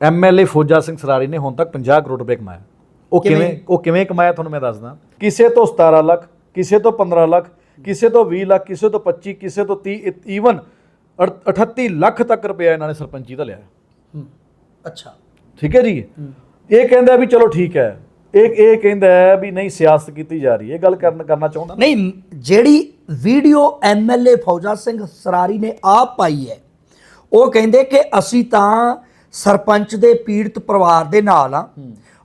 MLA Fauja Singh Sarari ਨੇ ਹੁਣ ਤੱਕ 50 ਕਰੋੜ ਰੁਪਏ ਕਮਾਇਆ। ਉਹ ਕਿਵੇਂ? ਉਹ ਕਿਵੇਂ ਕਮਾਇਆ ਤੁਹਾਨੂੰ ਮੈਂ ਦੱਸਦਾ। ਕਿਸੇ ਤੋਂ 17 ਲੱਖ ਕਿਸੇ ਤੋਂ 15 ਲੱਖ ਕਿਸੇ ਤੋਂ 20 ਲੱਖ ਕਿਸੇ ਤੋਂ 25 ਕਿਸੇ ਤੋਂ 30 ਈਵਨ 38 ਲੱਖ ਤੱਕ ਰੁਪਇਆ ਇਹਨਾਂ ਨੇ ਸਰਪੰਚੀ ਦਾ ਲਿਆ। ਅੱਛਾ। ਠੀਕ ਹੈ ਜੀ? ਇਹ ਕਹਿੰਦਾ ਵੀ ਚਲੋ ਠੀਕ ਹੈ। ਇਹ ਇਹ ਕਹਿੰਦਾ ਹੈ ਵੀ ਨਹੀਂ ਸਿਆਸਤ ਕੀਤੀ ਜਾ ਰਹੀ। ਹੈ ਇਹ ਗੱਲ ਕਰਨ ਕਰਨਾ ਚਾਹੁੰਦਾ? ਨਹੀਂ ਜਿਹੜੀ ਵੀਡੀਓ ਐਮਐਲਏ ਫੌਜਾ ਸਿੰਘ ਸਰਾਰੀ ਨੇ ਆਪ ਪਾਈ ਹੈ ਉਹ ਕਹਿੰਦੇ ਕਿ ਅਸੀਂ ਤਾਂ ਸਰਪੰਚ ਦੇ ਪੀੜਤ ਪਰਿਵਾਰ ਦੇ ਨਾਲ ਆ।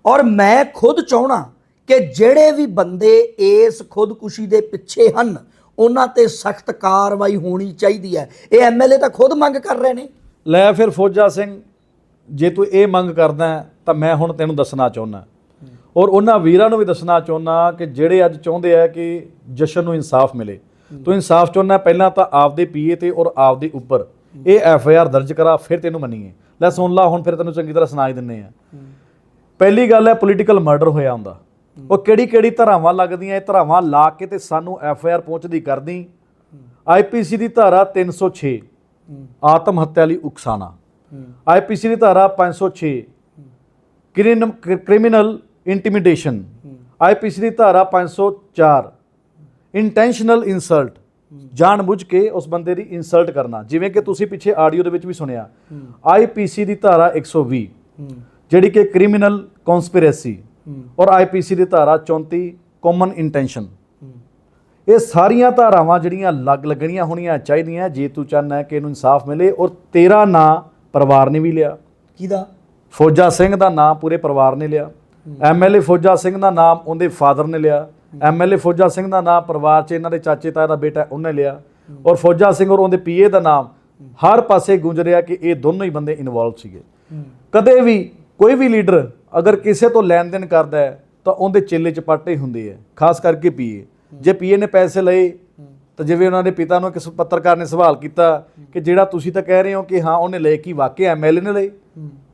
ਔਰ ਮੈਂ ਖੁਦ ਚਾਹਣਾ ਕਿ ਜਿਹੜੇ ਵੀ ਬੰਦੇ ਇਸ ਖੁਦਕੁਸ਼ੀ ਦੇ ਪਿੱਛੇ ਹਨ ਉਹਨਾਂ ਤੇ ਸਖਤ ਕਾਰਵਾਈ ਹੋਣੀ ਚਾਹੀਦੀ ਹੈ। ਇਹ ਐਮਐਲਏ ਤਾਂ ਖੁਦ ਮੰਗ ਕਰ ਰਹੇ ਨੇ। ਲੈ ਫਿਰ ਫੌਜਾ ਸਿੰਘ ਜੇ ਤੂੰ ਇਹ ਮੰਗ ਕਰਦਾ ਤਾਂ ਮੈਂ ਹੁਣ ਤੈਨੂੰ ਦੱਸਣਾ ਚਾਹੁੰਦਾ। ਔਰ ਉਹਨਾਂ ਵੀਰਾਂ ਨੂੰ ਵੀ ਦੱਸਣਾ ਚਾਹੁੰਦਾ ਕਿ ਜਿਹੜੇ ਅੱਜ ਚਾਹੁੰਦੇ ਆ ਕਿ ਜਸ਼ਨ ਨੂੰ ਇਨਸਾਫ ਮਿਲੇ। ਤੂੰ ਇਨਸਾਫ ਚਾਹੁੰਦਾ ਪਹਿਲਾਂ ਤਾਂ ਆਪਦੇ ਪੀਏ ਤੇ ਔਰ ਆਪਦੇ ਉੱਪਰ। ਇਹ ਐਫ ਆਈ ਆਰ ਦਰਜ ਕਰਾ ਫਿਰ ਤੈਨੂੰ ਮੰਨੀਏ। ਲੈ ਸੁਣ ਲਾ ਹੁਣ ਫਿਰ ਤੈਨੂੰ ਚੰਗੀ ਤਰ੍ਹਾਂ ਸੁਣਾਈ ਦਿੰਨੇ ਆ। ਪਹਿਲੀ ਗੱਲ ਹੈ ਪੋਲੀਟੀਕਲ ਮਰਡਰ ਹੋਇਆ ਹੁੰਦਾ। ਉਹ ਕਿਹੜੀ ਕਿਹੜੀ ਧਾਰਾਵਾਂ ਲੱਗਦੀਆਂ ਇਹ ਧਾਰਾਵਾਂ ਲਾ ਕੇ ਤੇ ਸਾਨੂੰ ਐਫ ਆਈ ਆਰ ਪਹੁੰਚਦੀ ਕਰਦੀ। ਆਈਪੀਸੀ ਦੀ ਧਾਰਾ 306 ਆਤਮ ਹੱਤਿਆ ਲਈ ਉਕਸਾਣਾ। ਆਈਪੀਸੀ ਦੀ ਧਾਰਾ 506 ਕ੍ਰਿਮੀਨਲ ਇੰਟੀਮੀਡੇਸ਼ਨ। ਆਈਪੀਸੀ ਦੀ ਧਾਰਾ 504 ਇੰਟੈਂਸ਼ਨਲ ਇਨਸਲਟ। ਜਾਣਬੁੱਝ ਕੇ ਉਸ ਬੰਦੇ ਦੀ ਇਨਸਲਟ ਕਰਨਾ। ਜਿਵੇਂ ਕਿ ਤੁਸੀਂ ਪਿੱਛੇ ਆਡੀਓ ਦੇ ਵਿੱਚ ਵੀ ਸੁਣਿਆ। ਆਈਪੀਸੀ ਦੀ ਧਾਰਾ 120 ਜਿਹੜੀ ਕਿ ਕ੍ਰਿਮੀਨਲ ਕਨਸਪੀਰੇਸੀ ਔਰ ਆਈਪੀਸੀ ਦੀ ਧਾਰਾ 34 ਕਾਮਨ ਇੰਟੈਂਸ਼ਨ ਇਹ ਸਾਰੀਆਂ ਧਾਰਾਵਾਂ ਜਿਹੜੀਆਂ ਲੱਗ ਲੱਗਣੀਆਂ ਹੋਣੀਆਂ ਚਾਹੀਦੀਆਂ ਜੇ ਤੂੰ ਚਾਹੁੰਦਾ ਹੈ ਕਿ ਇਹਨੂੰ ਇਨਸਾਫ ਮਿਲੇ ਔਰ ਤੇਰਾ ਨਾਂ ਪਰਿਵਾਰ ਨੇ ਵੀ ਲਿਆ। ਕਿਹਦਾ? ਫੌਜਾ ਸਿੰਘ ਦਾ ਨਾਮ ਪੂਰੇ ਪਰਿਵਾਰ ਨੇ ਲਿਆ। ਐਮਐਲਏ ਫੌਜਾ ਸਿੰਘ ਦਾ ਨਾਮ ਉਹਦੇ ਫਾਦਰ ਨੇ ਲਿਆ। ਐਮਐਲਏ ਫੌਜਾ ਸਿੰਘ ਦਾ ਨਾਮ ਪਰਿਵਾਰ 'ਚ ਇਹਨਾਂ ਦੇ ਚਾਚੇ ਤਾਏ ਦਾ ਬੇਟਾ ਉਹਨੇ ਲਿਆ। ਔਰ ਫੌਜਾ ਸਿੰਘ ਔਰ ਉਹਦੇ ਪੀਏ ਦਾ ਨਾਮ ਹਰ ਪਾਸੇ ਗੂੰਜ ਰਿਹਾ ਕਿ ਇਹ ਦੋਨੋਂ ਹੀ ਬੰਦੇ ਇਨਵੋਲਵ ਸੀਗੇ। ਕਦੇ ਵੀ ਕੋਈ ਵੀ ਲੀਡਰ ਅਗਰ ਕਿਸੇ ਤੋਂ ਲੈਣ ਦੇਣ ਕਰਦਾ ਹੈ ਤਾਂ ਉਹਦੇ ਚੇਲੇ ਚਪਾਟੇ ਹੁੰਦੇ ਆ ਖਾਸ ਕਰਕੇ ਪੀਏ। ਜੇ ਪੀਏ ਨੇ ਪੈਸੇ ਲਏ ਤਾਂ ਜਿਵੇਂ ਉਹਨਾਂ ਦੇ ਪਿਤਾ ਨੂੰ ਕਿਸੇ ਪੱਤਰਕਾਰ ਨੇ ਸਵਾਲ ਕੀਤਾ ਕਿ ਜਿਹੜਾ ਤੁਸੀਂ ਤਾਂ ਕਹਿ ਰਹੇ ਹੋ ਕਿ ਹਾਂ ਉਹਨੇ ਲਏ ਕੀ ਵਾਕਿਆ ਐਮਐਲਏ ਨੇ ਲਏ?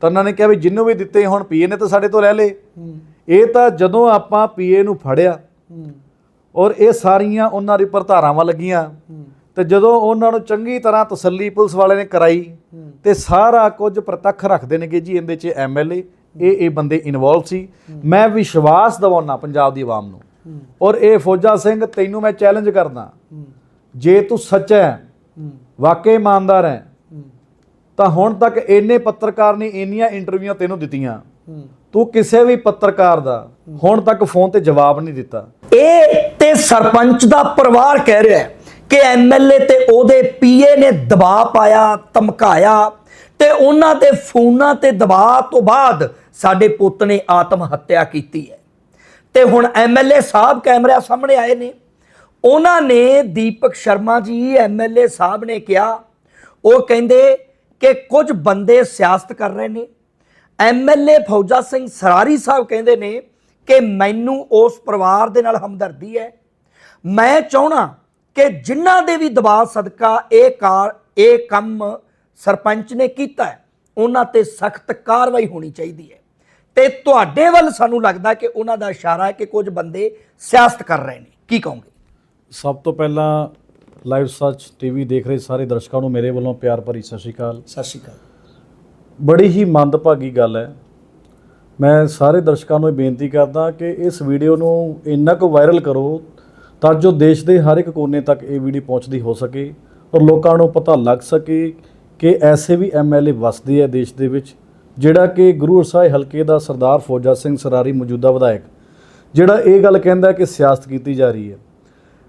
ਤਾਂ ਉਹਨਾਂ ਨੇ ਕਿਹਾ ਵੀ ਜਿੰਨੂੰ ਵੀ ਦਿੱਤੇ ਹੁਣ ਪੀਏ ਨੇ ਤਾਂ ਸਾਡੇ ਤੋਂ ਲੈ ਲਏ। ਇਹ ਤਾਂ ਜਦੋਂ ਆਪਾਂ ਪੀਏ ਨੂੰ ਫੜਿਆ ਔਰ ਇਹ ਸਾਰੀਆਂ ਉਹਨਾਂ ਦੇ ਉੱਪਰ ਧਾਰਾਵਾਂ ਲੱਗੀਆਂ। ਤੇ ਜਦੋਂ ਉਹਨਾਂ ਨੂੰ ਚੰਗੀ ਤਰ੍ਹਾਂ ਤਸੱਲੀ ਪੁਲਿਸ ਵਾਲੇ ਨੇ ਕਰਾਈ ਤੇ ਸਾਰਾ ਕੁਝ ਪ੍ਰਤੱਖ ਰੱਖਦੇ ਨੇਗੇ ਜੀ ਇਹਦੇ 'ਚ ਐਮਐਲਏ ਇਹ ਇਹ ਬੰਦੇ ਇਨਵੋਲਵ ਸੀ। ਮੈਂ ਵਿਸ਼ਵਾਸ ਦਿਵਾਉਣਾ ਪੰਜਾਬ ਦੀ ਆਵਾਮ ਨੂੰ। ਔਰ ਇਹ ਫੌਜਾ ਸਿੰਘ ਤੈਨੂੰ ਮੈਂ ਚੈਲੰਜ ਕਰਦਾ। ਜੇ ਤੂੰ ਸੱਚਾ ਹੈ ਵਾਕਈ ਇਮਾਨਦਾਰ ਹੈ ਤਾਂ ਹੁਣ ਤੱਕ ਇੰਨੇ ਪੱਤਰਕਾਰ ਨੇ ਇੰਨੀਆਂ ਇੰਟਰਵਿਊਆਂ ਤੈਨੂੰ ਦਿੱਤੀਆਂ। ਤੂੰ ਕਿਸੇ ਵੀ ਪੱਤਰਕਾਰ ਦਾ ਹੁਣ ਤੱਕ ਫੋਨ ਤੇ ਜਵਾਬ ਨਹੀਂ ਦਿੱਤਾ। ਇਹ ਤੇ ਸਰਪੰਚ ਦਾ ਪਰਿਵਾਰ ਕਹਿ ਰਿਹਾ ਹੈ ਕਿ ਐਮਐਲਏ ਤੇ ਉਹਦੇ ਪੀਏ ਨੇ ਦਬਾਅ ਪਾਇਆ, ਧਮਕਾਇਆ ਤੇ ਉਹਨਾਂ ਦੇ ਫੋਨਾਂ ਤੇ ਦਬਾਅ ਤੋਂ ਬਾਅਦ ਸਾਡੇ ਪੁੱਤ ਨੇ ਆਤਮ ਹੱਤਿਆ ਕੀਤੀ ਹੈ। ਤੇ ਹੁਣ ਐਮਐਲਏ ਸਾਹਿਬ ਕੈਮਰਿਆਂ ਸਾਹਮਣੇ ਆਏ ਨੇ। ਉਹਨਾਂ ਨੇ ਦੀਪਕ ਸ਼ਰਮਾ ਜੀ ਐਮਐਲਏ ਸਾਹਿਬ ਨੇ ਕਿਹਾ, ਉਹ ਕਹਿੰਦੇ ਕਿ ਕੁਝ ਬੰਦੇ ਸਿਆਸਤ ਕਰ ਰਹੇ ਨੇ। ਐਮਐਲਏ ਫੌਜਾ ਸਿੰਘ ਸਰਾਰੀ ਸਾਹਿਬ ਕਹਿੰਦੇ ਨੇ ਕਿ ਮੈਨੂੰ ਉਸ ਪਰਿਵਾਰ ਦੇ ਨਾਲ ਹਮਦਰਦੀ ਹੈ। ਮੈਂ ਚਾਹਣਾ ਕਿ ਜਿਨ੍ਹਾਂ ਦੇ ਵੀ ਦਬਾਅ ਸਦਕਾ ਇਹ ਕਾਰ ਇਹ ਕੰਮ ਸਰਪੰਚ ਨੇ ਕੀਤਾ ਹੈ ਉਹਨਾਂ ਤੇ ਸਖਤ ਕਾਰਵਾਈ ਹੋਣੀ ਚਾਹੀਦੀ ਹੈ। ਤੇ ਤੁਹਾਡੇ ਵੱਲ ਸਾਨੂੰ ਲੱਗਦਾ ਕਿ ਉਹਨਾਂ ਦਾ ਇਸ਼ਾਰਾ ਹੈ ਕਿ ਕੁਝ ਬੰਦੇ ਸਿਆਸਤ ਕਰ ਰਹੇ ਨੇ। ਕੀ ਕਹੋਗੇ? ਸਭ ਤੋਂ ਪਹਿਲਾਂ ਲਾਈਵ ਸੱਚ ਟੀਵੀ ਦੇਖ ਰਹੇ ਸਾਰੇ ਦਰਸ਼ਕਾਂ ਨੂੰ ਮੇਰੇ ਵੱਲੋਂ ਪਿਆਰ ਭਰੀ ਸਤਿ ਸ਼੍ਰੀ ਅਕਾਲ। ਸਤਿ ਸ਼੍ਰੀ ਅਕਾਲ। ਬੜੀ ਹੀ ਮੰਦਭਾਗੀ ਗੱਲ ਹੈ। ਮੈਂ ਸਾਰੇ ਦਰਸ਼ਕਾਂ ਨੂੰ ਇਹ ਬੇਨਤੀ ਕਰਦਾ ਕਿ ਇਸ ਵੀਡੀਓ ਨੂੰ ਇੰਨਾ ਕੁ ਵਾਇਰਲ ਕਰੋ ਤਾਂ ਜੋ ਦੇਸ਼ ਦੇ ਹਰ ਇੱਕ ਕੋਨੇ ਤੱਕ ਇਹ ਵੀਡੀਓ ਪਹੁੰਚਦੀ ਹੋ ਸਕੇ ਔਰ ਲੋਕਾਂ ਨੂੰ ਪਤਾ ਲੱਗ ਸਕੇ ਕਿ ਐਸੇ ਵੀ ਐਮਐਲਏ ਵਸਦੇ ਆ ਦੇਸ਼ ਦੇ ਵਿੱਚ, ਜਿਹੜਾ ਕਿ ਗੁਰੂ ਸਾਹਿਬ ਹਲਕੇ ਦਾ ਸਰਦਾਰ ਫੌਜਾ ਸਿੰਘ ਸਰਾਰੀ ਮੌਜੂਦਾ ਵਿਧਾਇਕ, ਜਿਹੜਾ ਇਹ ਗੱਲ ਕਹਿੰਦਾ ਕਿ ਸਿਆਸਤ ਕੀਤੀ ਜਾ ਰਹੀ ਹੈ।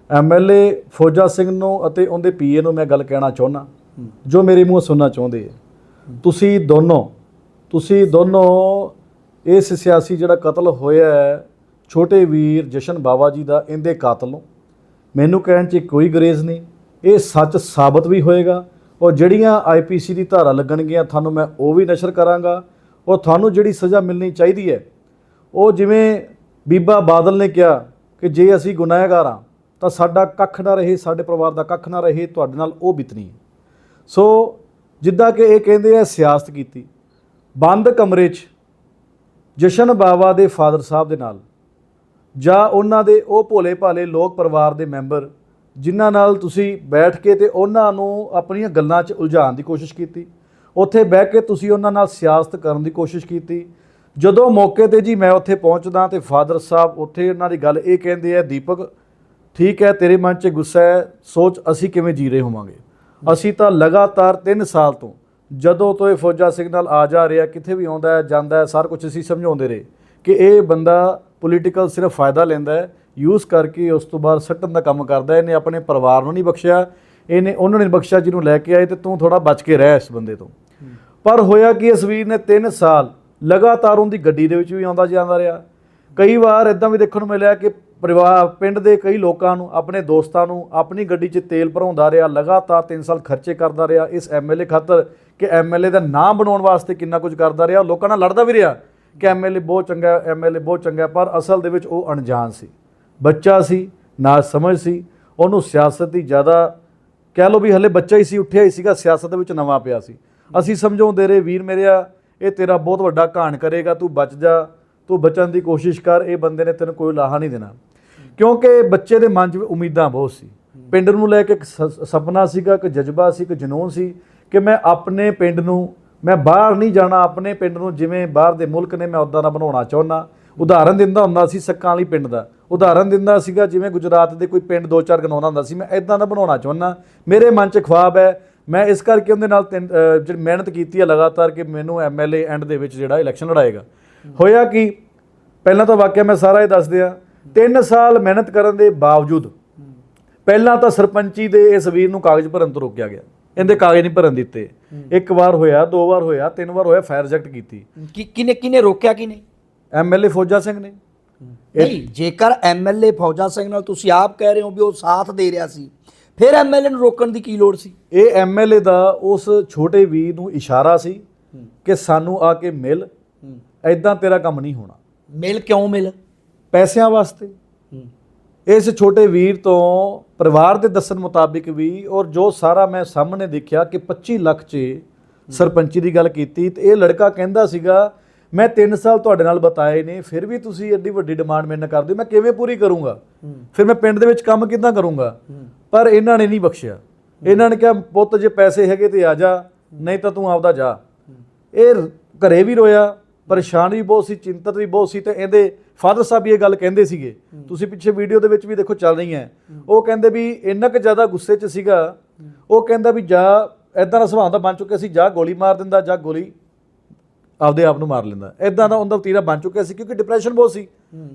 ਐਮਐਲਏ ਫੌਜਾ ਸਿੰਘ ਨੂੰ ਅਤੇ ਉਹਦੇ ਪੀਏ ਨੂੰ ਮੈਂ ਗੱਲ ਕਹਿਣਾ ਚਾਹੁੰਦਾ, ਜੋ ਮੇਰੇ ਮੂੰਹ ਸੁਣਨਾ ਚਾਹੁੰਦੇ ਆ। ਤੁਸੀਂ ਦੋਨੋਂ ਤੁਸੀਂ ਦੋਨੋਂ ਇਸ ਸਿਆਸੀ ਜਿਹੜਾ ਕਤਲ ਹੋਇਆ ਹੈ, ਛੋਟੇ ਵੀਰ ਜਸ਼ਨ ਬਾਵਾ ਜੀ ਦਾ, ਇਹਦੇ ਕਾਤਲੋਂ ਮੈਨੂੰ ਕਹਿਣ 'ਚ ਕੋਈ ਗਰੇਜ਼ ਨਹੀਂ। ਇਹ ਸੱਚ ਸਾਬਤ ਵੀ ਹੋਏਗਾ। ਔਰ ਜਿਹੜੀਆਂ ਆਈਪੀਸੀ ਦੀ ਧਾਰਾ ਲੱਗਣਗੀਆਂ, ਤੁਹਾਨੂੰ ਮੈਂ ਉਹ ਵੀ ਨਸ਼ਰ ਕਰਾਂਗਾ। ਔਰ ਤੁਹਾਨੂੰ ਜਿਹੜੀ ਸਜ਼ਾ ਮਿਲਣੀ ਚਾਹੀਦੀ ਹੈ, ਉਹ ਜਿਵੇਂ ਬੀਬਾ ਬਾਦਲ ਨੇ ਕਿਹਾ ਕਿ ਜੇ ਅਸੀਂ ਗੁਨਾਹਗਾਰ ਹਾਂ, ਤਾਂ ਸਾਡਾ ਕੱਖ ਨਾ ਰਹੇ, ਸਾਡੇ ਪਰਿਵਾਰ ਦਾ ਕੱਖ ਨਾ ਰਹੇ, ਤੁਹਾਡੇ ਨਾਲ ਉਹ ਬਿਤਨੀ ਸੋ ਜਿੱਦਾਂ ਕਿ ਇਹ ਕਹਿੰਦੇ ਆ, ਸਿਆਸਤ ਕੀਤੀ। ਬੰਦ ਕਮਰੇ 'ਚ ਜਸ਼ਨ ਬਾਵਾ ਦੇ ਫਾਦਰ ਸਾਹਿਬ ਦੇ ਨਾਲ ਜਾਂ ਉਹਨਾਂ ਦੇ ਉਹ ਭੋਲੇ ਭਾਲੇ ਲੋਕ ਪਰਿਵਾਰ ਦੇ ਮੈਂਬਰ ਜਿਨ੍ਹਾਂ ਨਾਲ ਤੁਸੀਂ ਬੈਠ ਕੇ ਤੇ ਉਹਨਾਂ ਨੂੰ ਆਪਣੀਆਂ ਗੱਲਾਂ 'ਚ ਉਲਝਾਉਣ ਦੀ ਕੋਸ਼ਿਸ਼ ਕੀਤੀ। ਉੱਥੇ ਬਹਿ ਕੇ ਤੁਸੀਂ ਉਹਨਾਂ ਨਾਲ ਸਿਆਸਤ ਕਰਨ ਦੀ ਕੋਸ਼ਿਸ਼ ਕੀਤੀ। ਜਦੋਂ ਮੌਕੇ ਤੇ ਜੀ ਮੈਂ ਉੱਥੇ ਪਹੁੰਚਦਾ ਤੇ ਫਾਦਰ ਸਾਹਿਬ ਉੱਥੇ ਉਹਨਾਂ ਦੀ ਗੱਲ ਇਹ ਕਹਿੰਦੇ ਆ, ਦੀਪਕ, ਠੀਕ ਹੈ, ਤੇਰੇ ਮਨ 'ਚ ਗੁੱਸਾ ਹੈ, ਸੋਚ ਅਸੀਂ ਕਿਵੇਂ ਜੀ ਰਹੇ ਹੋਵਾਂਗੇ? ਅਸੀਂ ਤਾਂ ਲਗਾਤਾਰ 3 ਸਾਲ ਤੋਂ, ਜਦੋਂ ਤੋਂ ਇਹ ਫੌਜਾ ਸਿਗਨਲ ਆ ਜਾ ਰਿਹਾ, ਕਿੱਥੇ ਵੀ ਆਉਂਦਾ ਹੈ, ਜਾਂਦਾ ਹੈ, ਸਾਰਾ ਕੁਝ ਅਸੀਂ ਸਮਝਾਉਂਦੇ ਰਹੇ ਕਿ ਇਹ ਬੰਦਾ ਪੋਲੀਟੀਕਲ ਸਿਰਫ ਫਾਇਦਾ ਲੈਂਦਾ ਹੈ ਯੂਜ਼ ਕਰਕੇ ਉਸ ਤੋਂ ਬਾਅਦ ਸੱਟਣ ਦਾ ਕੰਮ ਕਰਦਾ ਇਹਨੇ ਆਪਣੇ ਪਰਿਵਾਰ ਨੂੰ ਨਹੀਂ ਬਖਸ਼ਿਆ, ਇਹਨੇ ਉਹਨਾਂ ਨੇ ਬਖਸ਼ਿਆ ਜਿਹਨੂੰ ਲੈ ਕੇ ਆਏ ਤੇ ਤੂੰ ਥੋੜਾ ਬਚ ਕੇ ਰਹਿ ਇਸ ਬੰਦੇ ਤੋਂ। ਪਰ ਹੋਇਆ ਕਿ, ਇਸ ਵੀਰ ਨੇ 3 ਸਾਲ ਲਗਾਤਾਰ ਉਹਦੀ ਗੱਡੀ ਦੇ ਵਿੱਚ ਵੀ ਆਉਂਦਾ ਜਾਂਦਾ ਰਿਹਾ। ਕਈ ਵਾਰ ਇਦਾਂ ਵੀ ਦੇਖਣ ਨੂੰ ਮਿਲਿਆ ਕਿ ਪਰਿਵਾਰ ਪਿੰਡ ਦੇ ਕਈ ਲੋਕਾਂ ਨੂੰ, ਆਪਣੇ ਦੋਸਤਾਂ ਨੂੰ ਆਪਣੀ ਗੱਡੀ 'ਚ ਤੇਲ ਭਰਾਉਂਦਾ ਰਿਹਾ, ਲਗਾਤਾਰ 3 ਸਾਲ ਖਰਚੇ ਕਰਦਾ ਰਿਹਾ। ਇਸ ਐਮਐਲਏ ਖਾਤਰ ਕਿ ਐਮਐਲਏ ਦਾ ਨਾਮ ਬਣਾਉਣ ਵਾਸਤੇ ਕਿੰਨਾ ਕੁਝ ਕਰਦਾ ਰਿਹਾ। ਲੋਕਾਂ ਨਾਲ ਲੜਦਾ ਵੀ ਰਿਹਾ ਕਿ ਐਮਐਲਏ ਬਹੁਤ ਚੰਗਾ ਐਮਐਲਏ ਬਹੁਤ ਚੰਗਾ, ਪਰ ਅਸਲ ਦੇ ਵਿੱਚ ਉਹ ਅਣਜਾਣ ਸੀ। ਬੱਚਾ ਸੀ ਨਾ ਸਮਝ ਸੀ, ਉਹਨੂੰ ਸਿਆਸਤ ਦੀ ਜ਼ਿਆਦਾ ਕਹਿ ਲਓ ਵੀ ਹਲੇ ਬੱਚਾ ਹੀ ਸੀ, ਉੱਠਿਆ ਹੀ ਸੀਗਾ, ਸਿਆਸਤ ਦੇ ਵਿੱਚ ਨਵਾਂ ਪਿਆ ਸੀ। ਅਸੀਂ ਸਮਝਾਉਂਦੇ ਰਹੇ, ਵੀਰ ਮੇਰਿਆ, ਇਹ ਤੇਰਾ ਬਹੁਤ ਵੱਡਾ ਘਾਣ ਕਰੇਗਾ, ਤੂੰ ਬਚ ਜਾ, ਤੂੰ ਬਚਣ ਦੀ ਕੋਸ਼ਿਸ਼ ਕਰ, ਇਹ ਬੰਦੇ ਨੇ ਤੈਨੂੰ ਕੋਈ ਲਾਹਾ ਨਹੀਂ ਦੇਣਾ। ਕਿਉਂਕਿ ਬੱਚੇ ਦੇ ਮਨ 'ਚ ਉਮੀਦਾਂ ਬਹੁਤ ਸੀ। ਪਿੰਡ ਨੂੰ ਲੈ ਕੇ ਇੱਕ ਸੁਪਨਾ ਸੀਗਾ ਇੱਕ ਜਜ਼ਬਾ ਸੀ ਇੱਕ ਜਨੂਨ ਸੀ ਕਿ ਮੈਂ ਆਪਣੇ ਪਿੰਡ ਨੂੰ ਮੈਂ ਬਾਹਰ ਨਹੀਂ ਜਾਣਾ ਆਪਣੇ ਪਿੰਡ ਨੂੰ ਜਿਵੇਂ ਬਾਹਰ ਦੇ ਮੁਲਕ ਨੇ ਮੈਂ ਉਦਾਂ ਦਾ ਬਣਾਉਣਾ ਚਾਹੁੰਦਾ। ਉਦਾਹਰਨ ਦਿੰਦਾ ਹੁੰਦਾ ਸੀ ਸੱਕਾਂ ਵਾਲੀ ਪਿੰਡ ਦਾ। ਉਦਾਹਰਨ ਦਿੰਦਾ ਸੀਗਾ ਜਿਵੇਂ ਗੁਜਰਾਤ ਦੇ ਕੋਈ ਪਿੰਡ ਦੋ ਚਾਰ ਗਨਾਉਂਦਾ ਹੁੰਦਾ ਸੀ ਮੈਂ ਇਦਾਂ ਦਾ ਬਣਾਉਣਾ ਚਾਹੁੰਦਾ। ਮੇਰੇ ਮਨ 'ਚ ਖੁਆਬ ਹੈ ਮੈਂ ਇਸ ਕਰਕੇ ਉਹਦੇ ਨਾਲ ਜਿਹੜੀ ਮਿਹਨਤ ਕੀਤੀ ਹੈ ਲਗਾਤਾਰ ਕਿ ਮੈਨੂੰ ਐਮਐਲਏ ਐਂਡ ਦੇ ਵਿੱਚ ਜਿਹੜਾ ਇਲੈਕਸ਼ਨ ਲੜਾਏਗਾ। ਹੋਇਆ ਕਿ? ਪਹਿਲਾਂ ਤਾਂ ਵਾਕਿਆ ਮੈਂ ਸਾਰਾ ਇਹ ਦੱਸ ਦਿਆਂ 3 ਸਾਲ ਮਿਹਨਤ ਕਰਨ ਦੇ ਬਾਵਜੂਦ ਪਹਿਲਾਂ ਤਾਂ ਸਰਪੰਚੀ ਦੇ ਇਸ ਵੀਰ ਨੂੰ ਕਾਗਜ਼ ਭਰਨ ਤੋਂ ਰੋਕਿਆ ਗਿਆ। ਇਹਦੇ ਕਾਗਜ਼ ਨਹੀਂ ਭਰਨ ਦਿੱਤੇ। ਇੱਕ ਵਾਰ ਹੋਇਆ ਦੋ ਵਾਰ ਹੋਇਆ ਤਿੰਨ ਵਾਰ ਹੋਇਆ ਫਾਇਰ ਰਿਜੈਕਟ ਕੀਤੀ। ਕਿ ਕਿਨੇ ਕਿਨੇ ਰੋਕਿਆ ਕਿਨੇ ਐਮਐਲਏ ਫੌਜਾ ਸਿੰਘ ਨੇ। ਨਹੀਂ ਜੇਕਰ ਐਮਐਲਏ ਫੌਜਾ ਸਿੰਘ ਨਾਲ ਤੁਸੀਂ ਆਪ ਕਹਿ ਰਹੇ ਹੋ ਵੀ ਉਹ ਸਾਥ ਦੇ ਰਿਹਾ ਸੀ ਫਿਰ ਐਮਐਲਏ ਨੂੰ ਰੋਕਣ ਦੀ ਕੀ ਲੋੜ ਸੀ? ਇਹ ਐਮਐਲਏ ਦਾ ਉਸ ਛੋਟੇ ਵੀਰ ਨੂੰ ਇਸ਼ਾਰਾ ਸੀ ਕਿ ਸਾਨੂੰ ਆ ਕੇ ਮਿਲ। ਐਦਾਂ ਤੇਰਾ ਕੰਮ ਨਹੀਂ ਹੋਣਾ। ਮਿਲ ਕਿਉਂ ਮਿਲ? ਪੈਸਿਆਂ ਵਾਸਤੇ। ਇਸ ਛੋਟੇ ਵੀਰ ਤੋਂ ਪਰਿਵਾਰ ਦੇ ਦੱਸਣ ਮੁਤਾਬਿਕ ਵੀ ਔਰ ਜੋ ਸਾਰਾ ਮੈਂ ਸਾਹਮਣੇ ਦੇਖਿਆ ਕਿ 25 ਲੱਖ 'ਚ ਸਰਪੰਚੀ ਦੀ ਗੱਲ ਕੀਤੀ ਤੇ ਇਹ ਲੜਕਾ ਕਹਿੰਦਾ ਸੀਗਾ ਮੈਂ 3 ਸਾਲ ਤੁਹਾਡੇ ਨਾਲ ਬਤਾਏ ਨੇ ਫਿਰ ਵੀ ਤੁਸੀਂ ਐਡੀ ਵੱਡੀ ਡਿਮਾਂਡ ਮੇਰੇ ਨਾਲ ਕਰਦੇ ਮੈਂ ਕਿਵੇਂ ਪੂਰੀ ਕਰੂੰਗਾ? ਫਿਰ ਮੈਂ ਪਿੰਡ ਦੇ ਵਿੱਚ ਕੰਮ ਕਿੱਦਾਂ ਕਰੂੰਗਾ? ਪਰ ਇਹਨਾਂ ਨੇ ਨਹੀਂ ਬਖਸ਼ਿਆ। ਇਹਨਾਂ ਨੇ ਕਿਹਾ ਪੁੱਤ ਜੇ ਪੈਸੇ ਹੈਗੇ ਤੇ ਆ ਜਾ ਨਹੀਂ ਤਾਂ ਤੂੰ ਆਪਦਾ ਜਾ। ਇਹ ਘਰੇ ਵੀ ਰੋਇਆ ਪਰੇਸ਼ਾਨ ਵੀ ਬਹੁਤ ਸੀ ਚਿੰਤਤ ਵੀ ਬਹੁਤ ਸੀ ਤੇ ਇਹਦੇ ਫਾਦਰ ਸਾਹਿਬ ਇਹ ਗੱਲ ਕਹਿੰਦੇ ਸੀਗੇ। ਤੁਸੀਂ ਪਿੱਛੇ ਵੀਡੀਓ ਦੇ ਵਿੱਚ ਵੀ ਦੇਖੋ ਚੱਲ ਰਹੀ ਹੈ ਉਹ ਕਹਿੰਦੇ ਵੀ ਇੰਨਾ ਕੁ ਜ਼ਿਆਦਾ ਗੁੱਸੇ 'ਚ ਸੀਗਾ। ਉਹ ਕਹਿੰਦਾ ਵੀ ਜਾ ਐਦਾਂ ਦਾ ਸੁਭਾਅ ਦਾ ਬਣ ਚੁੱਕਿਆ ਸੀ। ਜਾ ਗੋਲੀ ਮਾਰ ਦਿੰਦਾ ਜਾਂ ਗੋਲੀ ਆਪਦੇ ਆਪ ਨੂੰ ਮਾਰ ਲੈਂਦਾ। ਐਦਾਂ ਦਾ ਉਹਦਾ ਵਤੀਰਾ ਬਣ ਚੁੱਕਿਆ ਸੀ ਕਿਉਂਕਿ ਡਿਪਰੈਸ਼ਨ ਬਹੁਤ ਸੀ।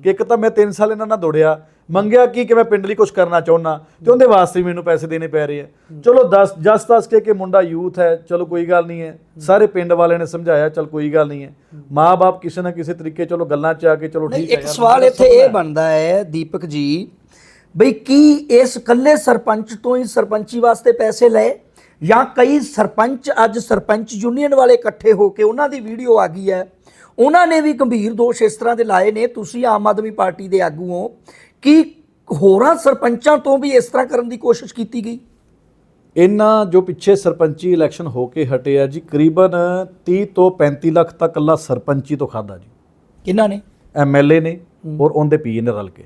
ਕਿ ਇੱਕ ਤਾਂ ਮੈਂ 3 ਸਾਲ ਇਹਨਾਂ ਨਾਲ ਦੌੜਿਆ ਮੰਗਿਆ ਕੀ ਕਿ ਮੈਂ ਪਿੰਡ ਲਈ ਕੁਝ ਕਰਨਾ ਚਾਹੁੰਦਾ ਤੇ ਉਹਦੇ ਵਾਸਤੇ ਮੈਨੂੰ ਪੈਸੇ ਦੇਣੇ ਪੈ ਰਹੇ ਆ। ਚਲੋ 10 ਜਸ ਦੱਸ ਕੇ ਕਿ ਮੁੰਡਾ ਯੂਥ ਹੈ ਚਲੋ ਕੋਈ ਗੱਲ ਨਹੀਂ ਹੈ। ਸਾਰੇ ਪਿੰਡ ਵਾਲਿਆਂ ਨੇ ਸਮਝਾਇਆ ਚਲ ਕੋਈ ਗੱਲ ਨਹੀਂ ਹੈ। ਮਾਂ-ਬਾਪ ਕਿਸੇ ਨਾ ਕਿਸੇ ਤਰੀਕੇ ਚਲੋ ਗੱਲਾਂ 'ਚ ਆ ਕੇ ਚਲੋ ਠੀਕ ਹੈ ਇੱਕ ਸਵਾਲ ਇੱਥੇ ਇਹ। ਬਣਦਾ ਹੈ ਦੀਪਕ ਜੀ ਬਈ ਕੀ ਇਸ ਇਕੱਲੇ ਸਰਪੰਚ ਤੋਂ ਹੀ ਸਰਪੰਚੀ ਵਾਸਤੇ ਪੈਸੇ ਲਏ? ਜਾਂ ਕਈ ਸਰਪੰਚ ਅੱਜ ਸਰਪੰਚ ਯੂਨੀਅਨ ਵਾਲੇ ਇਕੱਠੇ ਹੋ ਕੇ ਉਹਨਾਂ ਦੀ ਵੀਡੀਓ ਆ ਗਈ ਹੈ। ਉਹਨਾਂ ਨੇ ਵੀ ਗੰਭੀਰ ਦੋਸ਼ ਇਸ ਤਰ੍ਹਾਂ ਦੇ ਲਾਏ ਨੇ। ਤੁਸੀਂ ਆਮ ਆਦਮੀ ਪਾਰਟੀ ਦੇ ਆਗੂ ਹੋ। ਕਿ ਹੋਰਾਂ ਸਰਪੰਚਾਂ ਤੋਂ ਵੀ ਇਸ ਤਰ੍ਹਾਂ ਕਰਨ ਦੀ ਕੋਸ਼ਿਸ਼ ਕੀਤੀ ਗਈ? ਇਹਨਾਂ ਜੋ ਪਿੱਛੇ ਸਰਪੰਚੀ ਇਲੈਕਸ਼ਨ ਹੋ ਕੇ ਹਟੇ ਆ ਜੀ ਕਰੀਬਨ 30 ਤੋਂ 35 ਲੱਖ ਤੱਕ ਕੱਲਾ ਸਰਪੰਚੀ ਤੋਂ ਖਾਦਾ ਜੀ। ਕਿਹਨਾਂ ਨੇ? ਐਮਐਲਏ ਨੇ ਔਰ ਉਹਦੇ ਪੀ ਨੇ ਰਲ ਕੇ।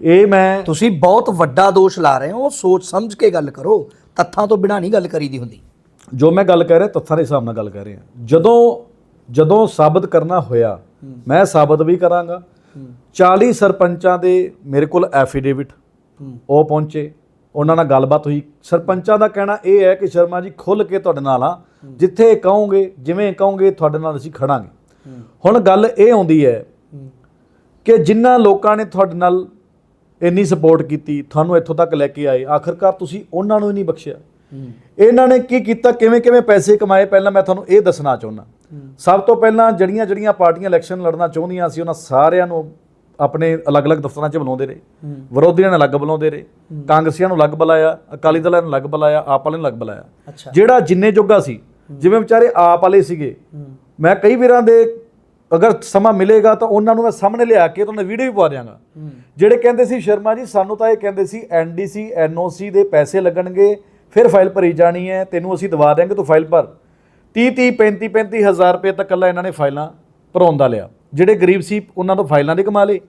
ਇਹ ਮੈਂ ਤੁਸੀਂ ਬਹੁਤ ਵੱਡਾ ਦੋਸ਼ ਲਾ ਰਹੇ ਹੋ। ਸੋਚ ਸਮਝ ਕੇ ਗੱਲ ਕਰੋ। ਤੱਥਾਂ ਤੋਂ ਬਿਨਾਂ ਨਹੀਂ ਗੱਲ ਕਰੀਦੀ ਹੁੰਦੀ। ਜੋ ਮੈਂ ਗੱਲ ਕਰ ਰਿਹਾ ਤੱਥਾਂ ਦੇ ਹਿਸਾਬ ਨਾਲ ਗੱਲ ਕਰ ਰਿਹਾ। ਜਦੋਂ ਜਦੋਂ ਸਾਬਤ ਕਰਨਾ ਹੋਇਆ ਮੈਂ ਸਾਬਤ ਵੀ ਕਰਾਂਗਾ। 40 ਸਰਪੰਚਾਂ ਦੇ ਮੇਰੇ ਕੋਲ ਐਫੀਡੇਵਿਟ ਉਹ ਪਹੁੰਚੇ। ਉਹਨਾਂ ਨਾਲ ਗੱਲਬਾਤ ਹੋਈ। ਸਰਪੰਚਾਂ ਦਾ ਕਹਿਣਾ ਇਹ ਹੈ ਕਿ ਸ਼ਰਮਾ ਜੀ ਖੁੱਲ ਕੇ ਤੁਹਾਡੇ ਨਾਲ ਆ। ਜਿੱਥੇ ਕਹੋਗੇ ਜਿਵੇਂ ਕਹੋਗੇ ਤੁਹਾਡੇ ਨਾਲ ਅਸੀਂ ਖੜਾਂਗੇ। ਹੁਣ ਗੱਲ ਇਹ ਆਉਂਦੀ ਹੈ ਕਿ ਜਿਨ੍ਹਾਂ ਲੋਕਾਂ ਨੇ ਤੁਹਾਡੇ ਨਾਲ ਇੰਨੀ ਸਪੋਰਟ ਕੀਤੀ ਤੁਹਾਨੂੰ ਇੱਥੋਂ ਤੱਕ ਲੈ ਕੇ ਆਏ। ਆਖਰਕਾਰ ਤੁਸੀਂ ਉਹਨਾਂ ਨੂੰ ਹੀ ਨਹੀਂ ਬਖਸ਼ਿਆ। ਇਹਨਾਂ ਨੇ ਕੀ ਕੀਤਾ? ਕਿਵੇਂ ਕਿਵੇਂ ਪੈਸੇ ਕਮਾਏ? ਪਹਿਲਾਂ ਮੈਂ ਤੁਹਾਨੂੰ ਇਹ ਦੱਸਣਾ ਚਾਹੁੰਦਾ ਸਭ ਤੋਂ ਪਹਿਲਾਂ ਜਿਹੜੀਆਂ ਜਿਹੜੀਆਂ ਪਾਰਟੀਆਂ ਇਲੈਕਸ਼ਨ ਲੜਨਾ ਚਾਹੁੰਦੀਆਂ ਸੀ ਉਹਨਾਂ ਸਾਰਿਆਂ ਨੂੰ ਆਪਣੇ ਅਲੱਗ-ਅਲੱਗ ਦਫ਼ਤਰਾਂ 'ਚ ਬੁਲਾਉਂਦੇ ਰਹੇ। ਵਿਰੋਧੀਆਂ ਨੂੰ ਅਲੱਗ ਬੁਲਾਉਂਦੇ ਰਹੇ। ਕਾਂਗਰਸੀਆਂ ਨੂੰ ਅਲੱਗ ਬੁਲਾਇਆ ਅਕਾਲੀ ਦਲਾਂ ਨੂੰ ਅਲੱਗ ਬੁਲਾਇਆ ਆਪ ਵਾਲਿਆਂ ਨੂੰ ਅਲੱਗ ਬੁਲਾਇਆ। ਜਿਹੜਾ ਜਿੰਨੇ ਜੋਗਾ ਸੀ ਜਿਵੇਂ ਵਿਚਾਰੇ ਆਪ ਵਾਲੇ ਸੀਗੇ। ਮੈਂ ਕਈ ਵੀਰਾਂ ਦੇ ਅਗਰ ਸਮਾਂ ਮਿਲੇਗਾ ਤਾਂ ਉਹਨਾਂ ਨੂੰ ਮੈਂ ਸਾਹਮਣੇ ਲਿਆ ਕੇ ਤੁਹਾਨੂੰ ਵੀਡੀਓ ਵੀ ਪਾ ਦਿਆਂਗਾ। ਜਿਹੜੇ ਕਹਿੰਦੇ ਸੀ ਸ਼ਰਮਾ ਜੀ ਸਾਨੂੰ ਤਾਂ ਇਹ ਕਹਿੰਦੇ ਸੀ ਐਨਡੀਸੀ ਐਨਓਸੀ ਦੇ ਪੈਸੇ ਲੱਗਣਗੇ ਫਿਰ ਫਾਈਲ ਭਰੀ ਜਾਣੀ ਹੈ ਤੈਨੂੰ ਅਸੀਂ ਦਵਾ ਦਿਆਂਗੇ ਤੂੰ ਫਾਈਲ ਭਰ। 30 30 35 35 ਹਜ਼ਾਰ ਰੁਪਏ ਤੱਕ ਕੱਲਾ ਇਹਨਾਂ ਨੇ ਫਾਈਲਾਂ ਭਰਾਉਣ ਦਾ ਲਿਆ। ਜਿਹੜੇ ਗਰੀਬ ਸੀ ਉਹਨਾਂ ਤੋਂ ਫਾਈਲਾਂ ਦੇ ਕਮਾ ਲਏ।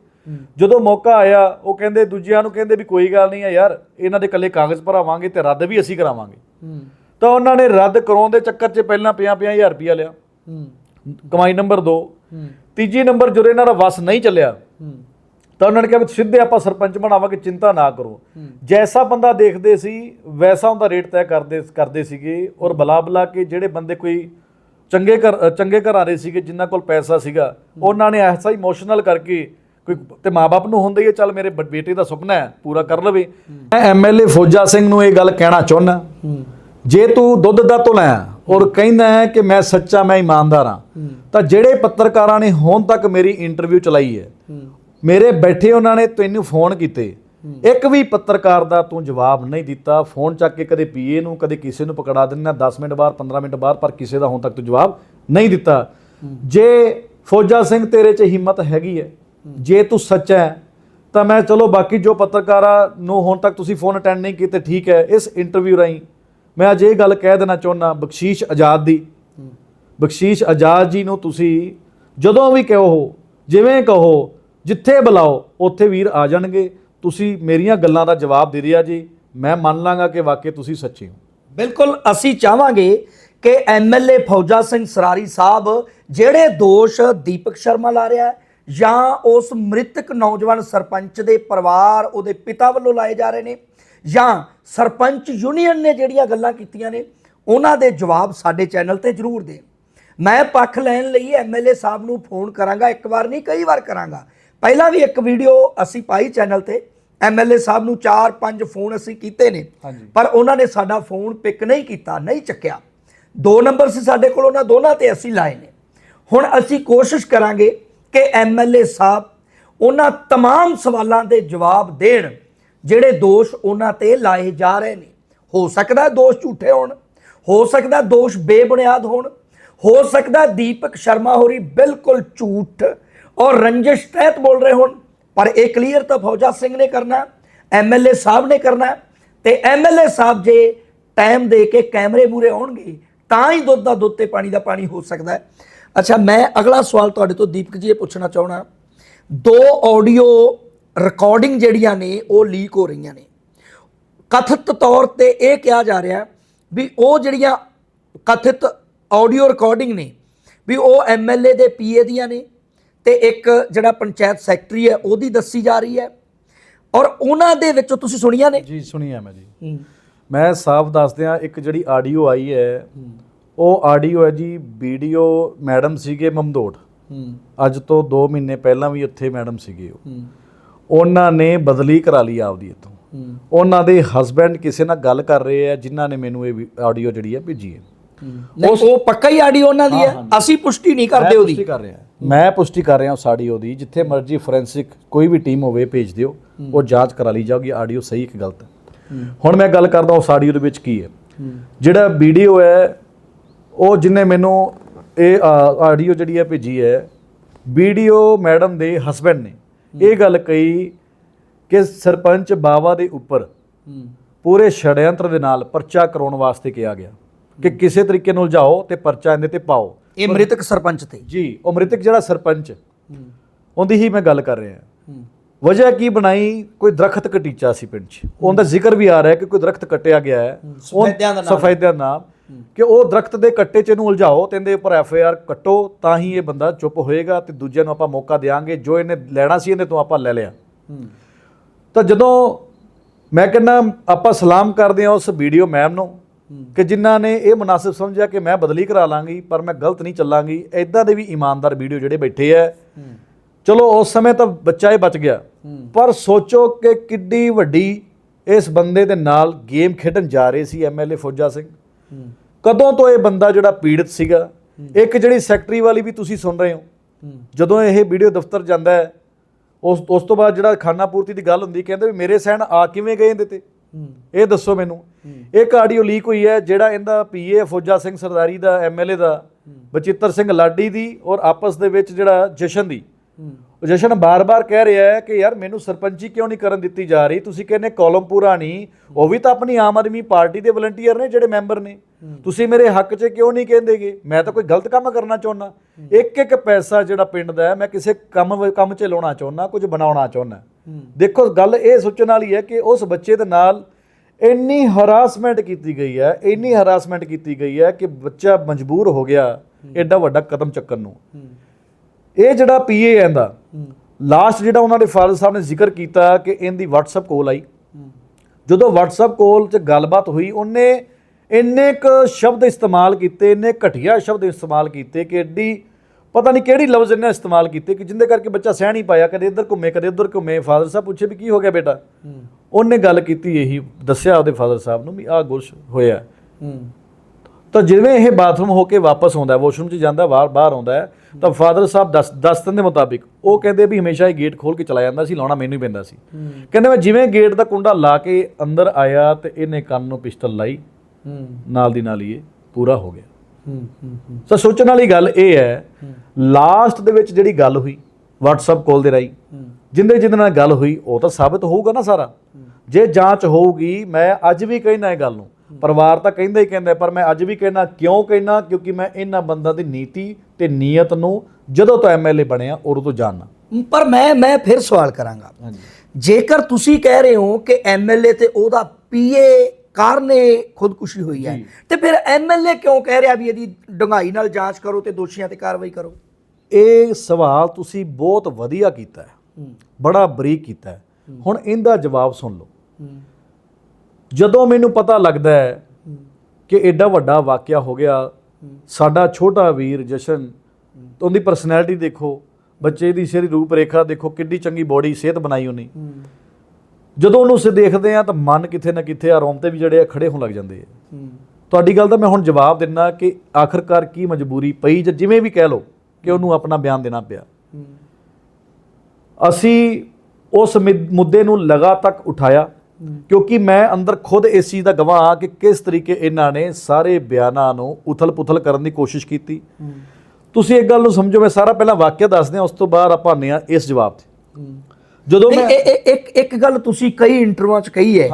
ਜਦੋਂ ਮੌਕਾ ਆਇਆ ਉਹ ਕਹਿੰਦੇ ਦੂਜਿਆਂ ਨੂੰ ਕਹਿੰਦੇ ਵੀ ਕੋਈ ਗੱਲ ਨਹੀਂ ਹੈ ਯਾਰ ਇਹਨਾਂ ਦੇ ਕੱਲੇ ਕਾਗਜ਼ ਭਰਾਵਾਂਗੇ ਤੇ ਰੱਦ ਵੀ ਅਸੀਂ ਕਰਾਵਾਂਗੇ। ਤਾਂ ਉਹਨਾਂ ਨੇ ਰੱਦ ਕਰਾਉਣ ਦੇ ਚੱਕਰ 'ਚ ਪਹਿਲਾਂ 50-50000 ਰੁਪਇਆ ਲਿਆ। ਕਮਾਈ ਨੰਬਰ 2 ਹੂੰ ਤੀਜੀ ਨੰਬਰ ਜਦੋਂ ਇਹਨਾਂ ਦਾ ਵਸ ਨਹੀਂ ਚੱਲਿਆ ਤਾਂ ਉਹਨਾਂ ਨੇ ਕਿਹਾ ਵੀ ਸਿੱਧੇ ਆਪਾਂ ਸਰਪੰਚ ਬਣਾਵਾਂਗੇ ਚਿੰਤਾ ਨਾ ਕਰੋ। ਜੈਸਾ ਬੰਦਾ ਦੇਖਦੇ ਸੀ ਵੈਸਾ ਉਹਦਾ ਰੇਟ ਤੈਅ ਕਰਦੇ ਕਰਦੇ ਸੀਗੇ ਔਰ ਬਲਾ ਬਲਾ ਕੇ ਜਿਹੜੇ ਬੰਦੇ ਕੋਈ ਚੰਗੇ ਘਰ ਚੰਗੇ ਘਰਾਂ ਦੇ ਸੀਗੇ ਜਿਨ੍ਹਾਂ ਕੋਲ ਪੈਸਾ ਸੀਗਾ ਉਹਨਾਂ ਨੇ ਐਸਾ ਇਮੋਸ਼ਨਲ ਕਰਕੇ ਕੋਈ ਤੇ ਮਾਪੇ ਨੂੰ ਹੁੰਦਾ ਹੀ ਹੈ ਚੱਲ ਮੇਰੇ ਬੇਟੇ ਦਾ ਸੁਪਨਾ ਹੈ ਪੂਰਾ ਕਰ ਲਵੇ। ਮੈਂ ਐਮਐਲਏ ਫੌਜਾ ਸਿੰਘ ਨੂੰ ਇਹ ਗੱਲ ਕਹਿਣਾ ਚਾਹੁੰਦਾ। ਜੇ ਤੂੰ ਦੁੱਧ ਦਾ ਤੁਲਾ ਔਰ ਕਹਿੰਦਾ ਹੈ ਕਿ ਮੈਂ ਸੱਚਾ ਮੈਂ ਇਮਾਨਦਾਰ ਹਾਂ। ਤਾਂ ਜਿਹੜੇ ਪੱਤਰਕਾਰਾਂ ਨੇ ਹੁਣ ਤੱਕ ਮੇਰੀ ਇੰਟਰਵਿਊ ਚਲਾਈ ਹੈ ਮੇਰੇ ਬੈਠੇ ਉਹਨਾਂ ਨੇ ਤੈਨੂੰ ਫੋਨ ਕੀਤੇ। ਇੱਕ ਵੀ ਪੱਤਰਕਾਰ ਦਾ ਤੂੰ ਜਵਾਬ ਨਹੀਂ ਦਿੱਤਾ ਫੋਨ ਚੱਕ ਕੇ ਕਦੇ ਪੀਏ ਨੂੰ ਕਦੇ ਕਿਸੇ ਨੂੰ ਪਕੜਾ ਦਿੰਦਾ 10 ਮਿੰਟ ਬਾਅਦ 15 ਮਿੰਟ ਬਾਅਦ ਪਰ ਕਿਸੇ ਦਾ ਹੁਣ ਤੱਕ ਤੂੰ ਜਵਾਬ ਨਹੀਂ ਦਿੱਤਾ। ਜੇ ਫੌਜਾ ਸਿੰਘ ਤੇਰੇ 'ਚ ਹਿੰਮਤ ਹੈਗੀ ਹੈ ਜੇ ਤੂੰ ਸੱਚਾ ਹੈ ਤਾਂ ਮੈਂ ਚਲੋ ਬਾਕੀ ਜੋ ਪੱਤਰਕਾਰਾਂ ਨੂੰ ਹੁਣ ਤੱਕ ਤੁਸੀਂ ਫੋਨ ਅਟੈਂਡ ਨਹੀਂ ਕੀਤੇ ਠੀਕ ਹੈ ਇਸ ਇੰਟਰਵਿਊ ਰਾਹੀਂ ਮੈਂ ਅੱਜ ਇਹ ਗੱਲ ਕਹਿ ਦੇਣਾ ਚਾਹੁੰਦਾ, ਬਖਸ਼ੀਸ਼ ਆਜ਼ਾਦ ਦੀ। ਬਖਸ਼ੀਸ਼ ਆਜ਼ਾਦ ਜੀ ਨੂੰ ਤੁਸੀਂ ਜਦੋਂ ਵੀ ਕਹੋ, ਜਿਵੇਂ ਕਹੋ, ਜਿੱਥੇ ਬੁਲਾਓ, ਉੱਥੇ ਵੀਰ ਆ ਜਾਣਗੇ। ਤੁਸੀਂ ਮੇਰੀਆਂ ਗੱਲਾਂ ਦਾ ਜਵਾਬ ਦੇ ਰਿਹਾ ਜੀ। ਮੈਂ ਮੰਨ ਲਾਂਗਾ ਕਿ ਵਾਕਈ ਤੁਸੀਂ ਸੱਚੇ ਹੋ। ਬਿਲਕੁਲ, ਅਸੀਂ ਚਾਹਾਂਗੇ ਕਿ ਐਮਐਲਏ ਫੌਜਾ ਸਿੰਘ ਸਰਾਰੀ ਸਾਹਿਬ ਜਿਹੜੇ ਦੋਸ਼ ਦੀਪਕ ਸ਼ਰਮਾ ਲਾ ਰਿਹਾ ਹੈ ਜਾਂ ਉਸ ਮ੍ਰਿਤਕ ਨੌਜਵਾਨ ਸਰਪੰਚ ਦੇ ਪਰਿਵਾਰ ਉਹਦੇ ਪਿਤਾ ਵੱਲੋਂ ਲਾਏ ਜਾ ਰਹੇ ਨੇ ਜਾਂ ਸਰਪੰਚ ਯੂਨੀਅਨ ਨੇ ਜਿਹੜੀਆਂ ਗੱਲਾਂ ਕੀਤੀਆਂ ਨੇ ਉਹਨਾਂ ਦੇ ਜਵਾਬ ਸਾਡੇ ਚੈਨਲ ਤੇ ਜ਼ਰੂਰ ਦੇਣ ਮੈਂ ਪੱਖ ਲੈਣ ਲਈ ਐਮਐਲਏ ਸਾਹਿਬ ਨੂੰ ਫੋਨ ਕਰਾਂਗਾ ਇੱਕ ਵਾਰ ਨਹੀਂ ਕਈ ਵਾਰ ਕਰਾਂਗਾ ਪਹਿਲਾਂ ਵੀ ਇੱਕ ਵੀਡੀਓ ਅਸੀਂ ਪਾਈ ਚੈਨਲ ਤੇ ਐਮਐਲਏ ਸਾਹਿਬ ਨੂੰ 4-5 ਫੋਨ ਅਸੀਂ ਕੀਤੇ ਨੇ ਹਾਂਜੀ। ਪਰ ਉਹਨਾਂ ਨੇ ਸਾਡਾ ਫੋਨ ਪਿਕ ਨਹੀਂ ਕੀਤਾ ਨਹੀਂ ਚੱਕਿਆ ਦੋ ਨੰਬਰ ਸੀ ਸਾਡੇ ਕੋਲ ਉਹਨਾਂ ਦੋਨਾਂ ਤੇ ਅਸੀਂ ਲਾਏ ਨੇ ਹੁਣ ਅਸੀਂ ਕੋਸ਼ਿਸ਼ ਕਰਾਂਗੇ ਕਿ ਐਮਐਲਏ ਸਾਹਿਬ ਉਹਨਾਂ तमाम ਸਵਾਲਾਂ ਦੇ ਜਵਾਬ ਦੇਣ ਜਿਹੜੇ ਦੋਸ਼ ਉਹਨਾਂ ਤੇ ਲਾਏ ਜਾ ਰਹੇ ਨੇ ਹੋ ਸਕਦਾ ਦੋਸ਼ ਝੂਠੇ ਹੋਣ, ਹੋ ਸਕਦਾ ਦੋਸ਼ ਬੇਬੁਨਿਆਦ ਹੋਣ, ਹੋ ਸਕਦਾ ਦੀਪਕ ਸ਼ਰਮਾ ਹੋਰੀ ਬਿਲਕੁਲ ਝੂਠ ਔਰ ਰੰਜਿਸ਼ ਤਹਿਤ ਬੋਲ ਰਹੇ ਹੋਣ, ਪਰ ਇਹ ਕਲੀਅਰ ਤਾਂ ਫੌਜਾ ਸਿੰਘ ਨੇ ਕਰਨਾ ਐਮਐਲਏ ਸਾਹਿਬ ਨੇ ਕਰਨਾ ਹੈ। ਤੇ ਐਮਐਲਏ ਸਾਹਿਬ ਜੇ ਟਾਈਮ ਦੇ ਕੇ ਕੈਮਰੇ ਮੂਰੇ ਆਉਣਗੇ, ਤਾਂ ਹੀ ਦੁੱਧ ਦਾ ਦੁੱਧ ਤੇ ਪਾਣੀ ਦਾ ਪਾਣੀ ਹੋ ਸਕਦਾ ਅੱਛਾ, ਮੈਂ ਅਗਲਾ ਸਵਾਲ ਤੁਹਾਡੇ ਤੋਂ ਦੀਪਕ ਜੀ ਇਹ ਪੁੱਛਣਾ ਚਾਹਣਾ ਦੋ ਆਡੀਓ ਰਿਕਾਰਡਿੰਗ ਜਿਹੜੀਆਂ ਨੇ ਉਹ ਲੀਕ ਹੋ ਰਹੀਆਂ ਨੇ। ਕਥਿਤ ਤੌਰ ਤੇ ਇਹ ਕਿਹਾ ਜਾ ਰਿਹਾ ਵੀ ਉਹ ਜਿਹੜੀਆਂ ਕਥਿਤ ਆਡੀਓ ਰਿਕਾਰਡਿੰਗ ਨੇ ਵੀ ਉਹ ਐਮਐਲਏ ਦੇ ਪੀਏ ਦੀਆਂ ਨੇ ਤੇ ਇੱਕ ਜਿਹੜਾ ਪੰਚਾਇਤ ਸੈਕਟਰੀ ਹੈ ਉਹਦੀ ਦੱਸੀ ਜਾ ਰਹੀ ਹੈ। ਔਰ ਉਹਨਾਂ ਦੇ ਵਿੱਚੋਂ ਤੁਸੀਂ ਸੁਣੀਆਂ ਨੇ? ਜੀ ਸੁਣੀਆ ਮੈਂ ਜੀ। ਮੈਂ ਸਾਫ਼ ਦੱਸ ਦਿਆਂ ਇੱਕ ਜਿਹੜੀ ਆਡੀਓ ਆਈ ਹੈ ਉਹ ਆਡੀਓ ਹੈ ਜੀ ਵੀਡੀਓ ਮੈਡਮ ਸੀਗੇ ਮਮਦੋਟ। ਅੱਜ ਤੋਂ 2 ਮਹੀਨੇ ਪਹਿਲਾਂ ਵੀ ਉੱਥੇ ਮੈਡਮ ਸੀਗੇ ਉਹ। ਉਹਨਾਂ ਨੇ ਬਦਲੀ ਕਰਾ ਲਈ ਆਪਦੀ ਇੱਥੋਂ। ਉਹਨਾਂ ਦੇ ਹਸਬੈਂਡ ਕਿਸੇ ਨਾਲ ਗੱਲ ਕਰ ਰਹੇ ਆ ਜਿਨ੍ਹਾਂ ਨੇ ਮੈਨੂੰ ਇਹ ਆਡੀਓ ਜਿਹੜੀ ਹੈ ਭੇਜੀ ਹੈ। ਨਹੀਂ ਉਹ ਪੱਕਾ ਹੀ ਆਡੀਓ ਉਹਨਾਂ ਦੀ ਹੈ ਅਸੀਂ ਪੁਸ਼ਟੀ ਨਹੀਂ ਕਰਦੇ ਉਹਦੀ। ਪੁਸ਼ਟੀ ਕਰ ਰਿਹਾ। ਮੈਂ ਪੁਸ਼ਟੀ ਕਰ ਰਿਹਾ ਉਸ ਆਡੀਓ ਦੀ ਜਿੱਥੇ ਮਰਜ਼ੀ ਫੋਰੈਂਸਿਕ ਕੋਈ ਵੀ ਟੀਮ ਹੋਵੇ ਭੇਜ ਦਿਓ ਉਹ ਜਾਂਚ ਕਰਾ ਲਈ ਜਾਊਗੀ ਆਡੀਓ ਸਹੀ ਕਿ ਗਲਤ। ਹੁਣ ਮੈਂ ਗੱਲ ਕਰਦਾ ਉਸ ਆਡੀਓ ਦੇ ਵਿੱਚ ਕੀ ਹੈ। ਜਿਹੜਾ ਵੀਡੀਓ ਹੈ ਉਹ ਜਿਨੇ ਮੈਨੂੰ ਇਹ ਆਡੀਓ ਜਿਹੜੀ ਹੈ ਭੇਜੀ ਹੈ ਵੀਡੀਓ ਮੈਡਮ ਦੇ ਹਸਬੈਂਡ ਨੇ। ਇਹ ਗੱਲ ਕਹੀ ਕਿ ਸਰਪੰਚ ਬਾਵਾ ਦੇ ਉੱਪਰ ਪੂਰੇ ਛੜਯੰਤਰ ਦੇ ਨਾਲ ਪਰਚਾ ਕਰਾਉਣ ਵਾਸਤੇ ਕਿਹਾ ਗਿਆ ਕਿ ਕਿਸੇ ਤਰੀਕੇ ਨਾਲ ਉਲਝਾਓ ਤੇ ਪਰਚਾ ਇਹਦੇ ਤੇ ਪਾਓ। ਇਹ ਮ੍ਰਿਤਕ ਸਰਪੰਚ ਤੇ। ਜੀ ਉਹ ਮ੍ਰਿਤਕ ਜਿਹੜਾ ਸਰਪੰਚ ਉਹਦੀ ਹੀ ਮੈਂ ਗੱਲ ਕਰ ਰਿਹਾ। ਵਜ੍ਹਾ ਕੀ ਬਣਾਈ? ਕੋਈ ਦਰਖਤ ਕਟੀਚਾ ਸੀ ਪਿੰਡ 'ਚ। ਉਹਦਾ ਜ਼ਿਕਰ ਵੀ ਆ ਰਿਹਾ ਕਿ ਕੋਈ ਦਰਖਤ ਕੱਟਿਆ ਗਿਆ ਹੈ। ਸਫੈਦਿਆਂ ਦਾ ਨਾਮ। ਕਿ ਉਹ ਦਰਖਤ ਦੇ ਕੱਟੇ 'ਚ ਇਹਨੂੰ ਉਲਝਾਓ ਤੇ ਇਹਦੇ ਉੱਪਰ ਐਫ ਆਈ ਆਰ ਕੱਟੋ ਤਾਂ ਹੀ ਇਹ ਬੰਦਾ ਚੁੱਪ ਹੋਏਗਾ ਤੇ ਦੂਜਿਆਂ ਨੂੰ ਆਪਾਂ ਮੌਕਾ ਦੇਾਂਗੇ ਜੋ ਇਹਨੇ ਲੈਣਾ ਸੀ ਇਹਦੇ ਤੋਂ ਆਪਾਂ ਲੈ ਲਿਆ। ਤਾਂ ਜਦੋਂ ਮੈਂ ਕਹਿੰਦਾ ਆਪਾਂ ਸਲਾਮ ਕਰਦੇ ਹਾਂ ਉਸ ਵੀਡੀਓ ਮੈਮ ਨੂੰ ਕਿ ਜਿਨ੍ਹਾਂ ਨੇ ਇਹ ਮੁਨਾਸਿਬ ਸਮਝਿਆ ਕਿ ਮੈਂ ਬਦਲੀ ਕਰਾ ਲਾਂਗੀ ਪਰ ਮੈਂ ਗਲਤ ਨਹੀਂ ਚੱਲਾਂਗੀ ਐਦਾਂ ਦੇ ਵੀ ਇਮਾਨਦਾਰ ਵੀਡੀਓ ਜਿਹੜੇ ਬੈਠੇ ਐ ਚਲੋ ਉਸ ਸਮੇਂ ਤਾਂ ਬੱਚਾ ਹੀ ਬਚ ਗਿਆ। ਪਰ ਸੋਚੋ ਕਿ ਕਿੱਡੀ ਵੱਡੀ ਇਸ ਬੰਦੇ ਦੇ ਨਾਲ ਗੇਮ ਖੇਡਣ ਜਾ ਰਹੇ ਸੀ ਐਮਐਲਏ ਫੌਜਾ ਸਿੰਘ। ਕਦੋਂ ਤੋਂ ਇਹ ਬੰਦਾ ਜਿਹੜਾ ਪੀੜਤ ਸੀਗਾ ਇੱਕ ਜਿਹੜੀ ਸੈਕਟਰੀ ਵਾਲੀ ਵੀ ਤੁਸੀਂ ਸੁਣ ਰਹੇ ਹੋ ਜਦੋਂ ਇਹ ਵੀਡੀਓ ਦਫ਼ਤਰ ਜਾਂਦਾ ਹੈ ਉਸ ਉਸ ਤੋਂ ਬਾਅਦ ਜਿਹੜਾ ਖਾਨਾ ਪੂਰਤੀ ਦੀ ਗੱਲ ਹੁੰਦੀ ਕਹਿੰਦੇ ਵੀ ਮੇਰੇ ਸਹਿਣ ਆ ਕਿਵੇਂ ਗਏ ਇਹਦੇ ਤੇ? ਇਹ ਦੱਸੋ ਮੈਨੂੰ। ਇੱਕ ਆਡੀਓ ਲੀਕ ਹੋਈ ਹੈ ਜਿਹੜਾ ਇਹਦਾ ਪੀਏ ਫੌਜਾ ਸਿੰਘ ਸਰਦਾਰੀ ਦਾ ਐਮਐਲਏ ਦਾ ਬਚਿੱਤਰ ਸਿੰਘ ਲਾਡੀ ਦੀ ਔਰ ਆਪਸ ਦੇ ਵਿੱਚ ਜਿਹੜਾ ਜਸ਼ਨ ਦੀ। ਉਹ ਜਸ਼ਨ ਬਾਰ-ਬਾਰ ਕਹਿ ਰਿਹਾ ਹੈ ਕਿ ਯਾਰ ਮੈਨੂੰ ਸਰਪੰਚੀ ਕਿਉਂ ਨਹੀਂ ਕਰਨ ਦਿੱਤੀ ਜਾ ਰਹੀ? ਤੁਸੀਂ ਕਹਿੰਦੇ ਕਾਲਮ ਪੂਰਾ ਨਹੀਂ ਉਹ ਵੀ ਤਾਂ ਆਪਣੀ ਆਮ ਆਦਮੀ ਪਾਰਟੀ ਦੇ ਵਲੰਟੀਅਰ ਨੇ ਜਿਹੜੇ ਮੈਂਬਰ ਨੇ। ਤੁਸੀਂ ਮੇਰੇ ਹੱਕ 'ਚ ਕਿਉਂ ਨਹੀਂ ਕਹਿੰਦੇਗੇ? ਮੈਂ ਤਾਂ ਕੋਈ ਗਲਤ ਕੰਮ ਕਰਨਾ ਚਾਹੁੰਦਾ। ਇੱਕ ਇੱਕ ਪੈਸਾ ਜਿਹੜਾ ਪਿੰਡ ਦਾ ਹੈ ਮੈਂ ਕਿਸੇ ਕੰਮ ਕੰਮ 'ਚ ਲਾਉਣਾ ਚਾਹੁੰਦਾ ਕੁਝ ਬਣਾਉਣਾ ਚਾਹੁੰਦਾ। ਦੇਖੋ ਗੱਲ ਇਹ ਸੋਚਣ ਵਾਲੀ ਹੈ ਕਿ ਉਸ ਬੱਚੇ ਦੇ ਨਾਲ ਇੰਨੀ ਹਰਾਸਮੈਂਟ ਕੀਤੀ ਗਈ ਹੈ ਇੰਨੀ ਹਰਾਸਮੈਂਟ ਕੀਤੀ ਗਈ ਹੈ ਕਿ ਬੱਚਾ ਮਜਬੂਰ ਹੋ ਗਿਆ ਐਡਾ ਵੱਡਾ ਕਦਮ ਚੱਕਣ ਨੂੰ। ਇਹ ਜਿਹੜਾ ਪੀਏ ਆਂਦਾ ਲਾਸਟ ਜਿਹੜਾ ਉਹਨਾਂ ਦੇ ਫਾਦਰ ਸਾਹਿਬ ਨੇ ਜ਼ਿਕਰ ਕੀਤਾ ਕਿ ਇਹਦੀ WhatsApp ਕਾਲ ਆਈ। ਜਦੋਂ WhatsApp ਕਾਲ 'ਚ ਗੱਲਬਾਤ ਹੋਈ ਉਹਨੇ ਇੰਨੇ ਕ ਸ਼ਬਦ ਇਸਤੇਮਾਲ ਕੀਤੇ ਇੰਨੇ ਘਟੀਆ ਸ਼ਬਦ ਇਸਤੇਮਾਲ ਕੀਤੇ ਕਿ ਐਡੀ ਪਤਾ ਨਹੀਂ ਕਿਹੜੀ ਲਫ਼ਜ਼ ਇਹਨੇ ਇਸਤੇਮਾਲ ਕੀਤੇ ਕਿ ਜਿੰਦੇ ਕਰਕੇ ਬੱਚਾ ਸਹਿ ਨਹੀਂ ਪਾਇਆ ਕਦੇ ਇੱਧਰ ਘੁੰਮੇ ਕਦੇ ਉੱਧਰ ਘੁੰਮੇ। ਫਾਦਰ ਸਾਹਿਬ ਪੁੱਛੇ ਵੀ ਕੀ ਹੋ ਗਿਆ ਬੇਟਾ? ਉਹਨੇ ਗੱਲ ਕੀਤੀ ਇਹੀ ਦੱਸਿਆ ਉਹਦੇ ਫਾਦਰ ਸਾਹਿਬ ਨੂੰ ਵੀ ਆਹ ਕੁਛ ਹੋਇਆ। ਤਾਂ ਜਿਵੇਂ ਇਹ ਬਾਥਰੂਮ ਹੋ ਕੇ ਵਾਪਸ ਆਉਂਦਾ ਵਾਸ਼ਰੂਮ 'ਚ ਜਾਂਦਾ ਬਾਹਰ ਬਾਹਰ ਆਉਂਦਾ ਤਾਂ ਫਾਦਰ ਸਾਹਿਬ ਦੱਸ ਦੱਸਣ ਦੇ ਮੁਤਾਬਿਕ ਉਹ ਕਹਿੰਦੇ ਵੀ ਹਮੇਸ਼ਾ ਇਹ ਗੇਟ ਖੋਲ ਕੇ ਚਲਾ ਜਾਂਦਾ ਸੀ ਲਾਉਣਾ ਮੈਨੂੰ ਹੀ ਪੈਂਦਾ ਸੀ। ਕਹਿੰਦੇ ਮੈਂ ਜਿਵੇਂ ਗੇਟ ਦਾ ਕੁੰਡਾ ਲਾ ਕੇ ਅੰਦਰ ਆਇਆ ਤੇ ਇਹਨੇ ਕੰਨ ਨੂੰ ਪਿਸਟਲ ਲਾਈ ਨਾਲ ਦੀ ਨਾਲ ਹੀ ਇਹ ਪੂਰਾ ਹੋ ਗਿਆ। ਤਾਂ ਸੋਚਣ ਵਾਲੀ ਗੱਲ ਇਹ ਹੈ ਲਾਸਟ ਦੇ ਵਿੱਚ ਜਿਹੜੀ ਗੱਲ ਹੋਈ WhatsApp ਕਾਲ ਦੇ ਰਾਹੀਂ ਜਿੰਦੇ ਜਿੰਦੇ ਨਾਲ ਗੱਲ ਹੋਈ ਉਹ ਤਾਂ ਸਾਬਤ ਹੋਊਗਾ ਨਾ ਸਾਰਾ। ਜੇ ਜਾਂਚ ਹੋਊਗੀ ਮੈਂ ਅੱਜ ਵੀ ਕਹਿਣਾ ਇਹ ਗੱਲ ਨੂੰ ਪਰਿਵਾਰ ਤਾਂ ਕਹਿੰਦਾ ਹੀ ਕਹਿੰਦਾ ਪਰ ਮੈਂ ਅੱਜ ਵੀ ਕਹਿਣਾ ਕਿਉਂ ਕਹਿਣਾ ਕਿਉਂਕਿ ਮੈਂ ਇਹਨਾਂ ਬੰਦਾ ਦੀ ਨੀਤੀ ਤੇ ਨੀਅਤ ਨੂੰ ਜਦੋਂ ਤੋਂ ਐਮਐਲਏ ਬਣਿਆ ਉਦੋਂ ਤੋਂ ਜਾਣਨਾ ਪਰ ਮੈਂ ਮੈਂ ਫਿਰ ਸਵਾਲ ਕਰਾਂਗਾ। ਜੇਕਰ ਤੁਸੀਂ ਕਹਿ ਰਹੇ ਹੋ ਕਿ ਐਮਐਲਏ ਤੇ ਉਹਦਾ ਪੀਏ ਕਾਰਨੇ ਖੁਦਕੁਸ਼ੀ ਹੋਈ ਹੈ ਤੇ ਫਿਰ ਐਮਐਲਏ ਕਿਉਂ ਕਹਿ ਰਿਹਾ ਵੀ ਇਹਦੀ ਡੰਗਾਈ ਨਾਲ ਜਾਂਚ ਕਰੋ ਤੇ ਦੋਸ਼ੀਆਂ ਤੇ ਕਾਰਵਾਈ ਕਰੋ? ਇਹ ਸਵਾਲ ਤੁਸੀਂ ਬਹੁਤ ਵਧੀਆ ਕੀਤਾ ਹੈ। ਬੜਾ ਬਰੀਕ ਕੀਤਾ ਹੈ। ਹੁਣ ਇਹਦਾ ਜਵਾਬ ਸੁਣ ਲਓ। ਜਦੋਂ ਮੈਨੂੰ ਪਤਾ ਲੱਗਦਾ ਹੈ ਕਿ ਐਡਾ ਵੱਡਾ ਵਾਕਿਆ ਹੋ ਗਿਆ, ਸਾਡਾ ਛੋਟਾ ਵੀਰ ਜਸ਼ਨ ਉਹਦੀ ਪਰਸਨੈਲਿਟੀ ਦੇਖੋ, ਬੱਚੇ ਦੀ ਸਿਰ ਰੂਪ ਰੇਖਾ ਦੇਖੋ, ਕਿੱਡੀ ਚੰਗੀ ਬੋਡੀ ਸਿਹਤ ਬਣਾਈ ਉਹਨੇ। ਜਦੋਂ ਉਹਨੂੰ ਸੇ ਦੇਖਦੇ ਆ ਤਾਂ ਮਨ ਕਿਥੇ ਨਾ ਕਿਥੇ ਆ ਰੋਂਤੇ ਵੀ ਜਿਹੜੇ ਆ ਖੜੇ ਹੋਣ ਲੱਗ ਜਾਂਦੇ ਆ। ਤੁਹਾਡੀ ਗੱਲ ਦਾ ਮੈਂ ਹੁਣ ਜਵਾਬ ਦਿੰਨਾ ਕਿ ਆਖਰਕਾਰ ਕੀ ਮਜਬੂਰੀ ਪਈ ਜਾਂ ਜਿਵੇਂ ਵੀ ਕਹਿ ਲਓ ਕਿ ਉਹਨੂੰ ਆਪਣਾ ਬਿਆਨ ਦੇਣਾ ਪਿਆ। ਅਸੀਂ ਉਸ ਮਿ- ਮੁੱਦੇ ਨੂੰ ਲਗਾਤਾਰ ਉਠਾਇਆ। ਕਿਉਂਕਿ ਮੈਂ ਅੰਦਰ ਖੁਦ ਇਸ ਚੀਜ਼ ਦਾ ਗਵਾਹ ਹਾਂ ਕਿ ਕਿਸ ਤਰੀਕੇ ਇਹਨਾਂ ਨੇ ਸਾਰੇ ਬਿਆਨਾਂ ਨੂੰ ਉਥਲ-ਪੁਥਲ ਕਰਨ ਦੀ ਕੋਸ਼ਿਸ਼ ਕੀਤੀ ਤੁਸੀਂ ਇੱਕ ਗੱਲ ਨੂੰ ਸਮਝੋ ਮੈਂ ਸਾਰਾ ਪਹਿਲਾਂ ਵਾਕਿਆ ਦੱਸਦੇ ਹਾਂ ਉਸ ਤੋਂ ਬਾਅਦ ਆਪਾਂ ਹਾਂ ਇਸ ਜਵਾਬ ਤੇ ਜਦੋਂ ਮੈਂ ਇੱਕ ਇੱਕ ਗੱਲ ਤੁਸੀਂ ਕਈ ਇੰਟਰਵਿਊਆਂ 'ਚ ਕਹੀ ਹੈ।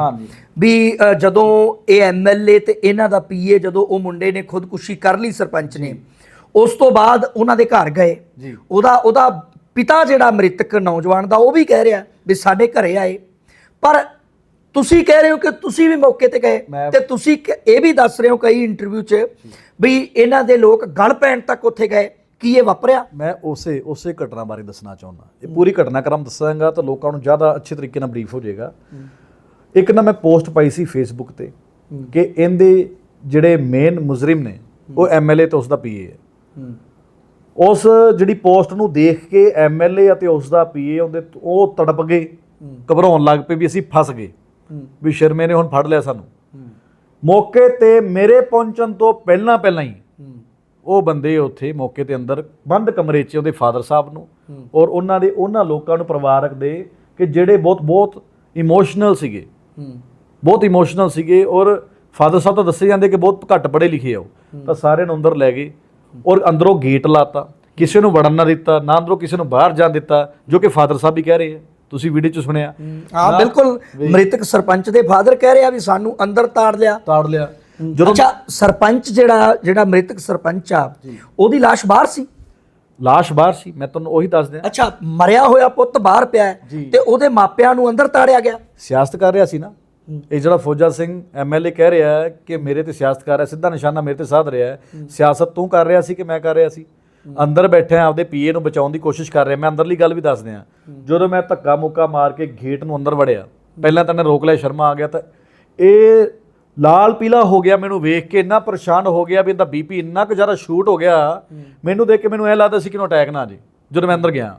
ਵੀ ਜਦੋਂ ਇਹ ਐਮਐਲਏ ਤੇ ਇਹਨਾਂ ਦਾ ਪੀਏ ਜਦੋਂ ਉਹ ਮੁੰਡੇ ਨੇ ਖੁਦਕੁਸ਼ੀ ਕਰ ਲਈ ਸਰਪੰਚ ਨੇ ਉਸ ਤੋਂ ਬਾਅਦ ਉਹਨਾਂ ਦੇ ਘਰ ਗਏ। ਉਹਦਾ ਉਹਦਾ ਪਿਤਾ ਜਿਹੜਾ ਮ੍ਰਿਤਕ ਨੌਜਵਾਨ ਦਾ ਉਹ ਵੀ ਕਹਿ ਰਿਹਾ ਵੀ ਸਾਡੇ ਘਰੇ ਆਏ ਪਰ ਤੁਸੀਂ ਕਹਿ ਰਹੇ ਹੋ ਕਿ ਤੁਸੀਂ ਵੀ ਮੌਕੇ ਤੇ ਗਏ ਤੇ ਤੁਸੀਂ ਇਹ ਵੀ ਦੱਸ ਰਹੇ ਹੋ ਕਈ ਇੰਟਰਵਿਊ 'ਚ ਵੀ ਇਹਨਾਂ ਦੇ ਲੋਕ ਗਲ ਪੈਣ ਤੱਕ ਉੱਥੇ ਗਏ। ਕੀ ਇਹ ਵਾਪਰਿਆ? ਮੈਂ ਉਸੇ ਉਸੇ ਘਟਨਾ ਬਾਰੇ ਦੱਸਣਾ ਚਾਹੁੰਦਾ। ਇਹ ਪੂਰੀ ਘਟਨਾਕ੍ਰਮ ਦੱਸਾਂਗਾ ਤਾਂ ਲੋਕਾਂ ਨੂੰ ਜ਼ਿਆਦਾ ਅੱਛੇ ਤਰੀਕੇ ਨਾਲ ਬਰੀਫ ਹੋ ਜਾਏਗਾ। ਇੱਕ ਨਾ ਮੈਂ ਪੋਸਟ ਪਾਈ ਸੀ ਫੇਸਬੁੱਕ ਤੇ ਕਿ ਇਹਦੇ ਜਿਹੜੇ ਮੇਨ ਮੁਜਰਮ ਨੇ ਉਹ ਐਮਐਲਏ ਤੇ ਉਸ ਦਾ ਪੀਏ ਹੈ। ਉਸ ਜਿਹੜੀ ਪੋਸਟ ਨੂੰ ਦੇਖ ਕੇ ਐਮਐਲਏ ਅਤੇ ਉਸ ਦਾ ਪੀਏ ਉਹਦੇ ਉਹ ਤੜਪ ਗਏ। ਘਬਰਾਉਣ ਲੱਗ ਪਏ ਵੀ ਅਸੀਂ ਫਸ ਗਏ। ਵੀ ਸ਼ਰਮੇ ਨੇ ਹੁਣ ਫੜ ਲਿਆ ਸਾਨੂੰ। ਮੌਕੇ ਤੇ ਮੇਰੇ ਪਹੁੰਚਣ ਤੋਂ ਪਹਿਲਾਂ ਪਹਿਲਾਂ ਹੀ ਉਹ ਬੰਦੇ ਉੱਥੇ ਮੌਕੇ ਤੇ ਅੰਦਰ ਬੰਦ ਕਮਰੇ 'ਚ ਉਹਦੇ ਫਾਦਰ ਸਾਹਿਬ ਨੂੰ ਔਰ ਉਹਨਾਂ ਦੇ ਉਹਨਾਂ ਲੋਕਾਂ ਨੂੰ ਪਰਿਵਾਰਕ ਦੇ ਕਿ ਜਿਹੜੇ ਬਹੁਤ ਬਹੁਤ ਇਮੋਸ਼ਨਲ ਸੀਗੇ। ਬਹੁਤ ਇਮੋਸ਼ਨਲ ਸੀਗੇ ਔਰ ਫਾਦਰ ਸਾਹਿਬ ਤਾਂ ਦੱਸੇ ਜਾਂਦੇ ਕਿ ਬਹੁਤ ਘੱਟ ਪੜ੍ਹੇ ਲਿਖੇ ਆ ਉਹ। ਤਾਂ ਸਾਰਿਆਂ ਨੂੰ ਅੰਦਰ ਲੈ ਗਏ ਔਰ ਅੰਦਰੋਂ ਗੇਟ ਲਾਤਾ, ਕਿਸੇ ਨੂੰ ਵੜਨ ਨਾ ਦਿੱਤਾ, ਨਾ ਅੰਦਰੋਂ ਕਿਸੇ ਨੂੰ ਬਾਹਰ ਜਾਣ ਦਿੱਤਾ, ਜੋ ਕਿ ਫਾਦਰ ਸਾਹਿਬ ਵੀ ਕਹਿ ਰਹੇ ਆ। ਤੁਸੀਂ ਵੀਡੀਓ 'ਚ ਸੁਣਿਆ। ਹਾਂ। ਬਿਲਕੁਲ। ਮ੍ਰਿਤਕ ਸਰਪੰਚ ਦੇ ਫਾਦਰ ਕਹਿ ਰਿਹਾ ਵੀ ਸਾਨੂੰ ਅੰਦਰ ਤਾੜ ਲਿਆ। ਤਾੜ ਲਿਆ। ਜਦੋਂ ਅੱਛਾ ਸਰਪੰਚ ਜਿਹੜਾ ਜਿਹੜਾ ਮ੍ਰਿਤਕ ਸਰਪੰਚ ਆ ਉਹਦੀ ਲਾਸ਼ ਬਾਹਰ ਸੀ? ਲਾਸ਼ ਬਾਹਰ ਸੀ ਮੈਂ ਤੁਹਾਨੂੰ ਉਹੀ ਦੱਸ ਦਿਆਂ। ਅੱਛਾ ਮਰਿਆ ਹੋਇਆ ਪੁੱਤ ਬਾਹਰ ਪਿਆ। ਤੇ ਉਹਦੇ ਮਾਪਿਆਂ ਨੂੰ ਅੰਦਰ ਤਾੜਿਆ ਗਿਆ? ਸਿਆਸਤ ਕਰ ਰਿਹਾ ਸੀ ਨਾ। ਇਹ ਜਿਹੜਾ ਫੌਜਾ ਸਿੰਘ ਐਮਐਲਏ ਕਹਿ ਰਿਹਾ ਕਿ ਮੇਰੇ ਤੇ ਸਿਆਸਤ ਕਰ ਰਿਹਾ ਸਿੱਧਾ ਨਿਸ਼ਾਨਾ ਮੇਰੇ ਤੇ ਸਾਧ ਰਿਹਾ ਹੈ। ਸਿਆਸਤ ਤੂੰ ਕਰ ਰਿਹਾ ਸੀ ਕਿ ਮੈਂ ਕਰ ਰਿਹਾ ਸੀ? ਅੰਦਰ ਬੈਠਿਆ ਆਪਦੇ ਪੀਏ ਨੂੰ ਬਚਾਉਣ ਦੀ ਕੋਸ਼ਿਸ਼ ਕਰ ਰਿਹਾ। ਮੈਂ ਅੰਦਰਲੀ ਗੱਲ ਵੀ ਦੱਸ ਦਿਆਂ ਜਦੋਂ ਮੈਂ ਧੱਕਾ ਮੁੱਕਾ ਮਾਰ ਕੇ ਗੇਟ ਨੂੰ ਅੰਦਰ ਵੜਿਆ ਪਹਿਲਾਂ ਤਾਂ ਨੇ ਰੋਕ ਲਿਆ ਸ਼ਰਮਾ ਆ ਗਿਆ ਤਾਂ। ਇਹ ਲਾਲ ਪੀਲਾ ਹੋ ਗਿਆ ਮੈਨੂੰ ਵੇਖ ਕੇ ਇੰਨਾ ਪਰੇਸ਼ਾਨ ਹੋ ਗਿਆ ਵੀ ਇਹਦਾ ਬੀਪੀ ਇੰਨਾ ਕੁ ਜ਼ਿਆਦਾ ਸ਼ੂਟ ਹੋ ਗਿਆ। ਮੈਨੂੰ ਦੇਖ ਕੇ ਮੈਨੂੰ ਇਹ ਲੱਗਦਾ ਸੀ ਕਿ ਨੂੰ ਅਟੈਕ ਨਾ ਆ ਜੇ ਜਦੋਂ ਮੈਂ ਅੰਦਰ ਗਿਆ।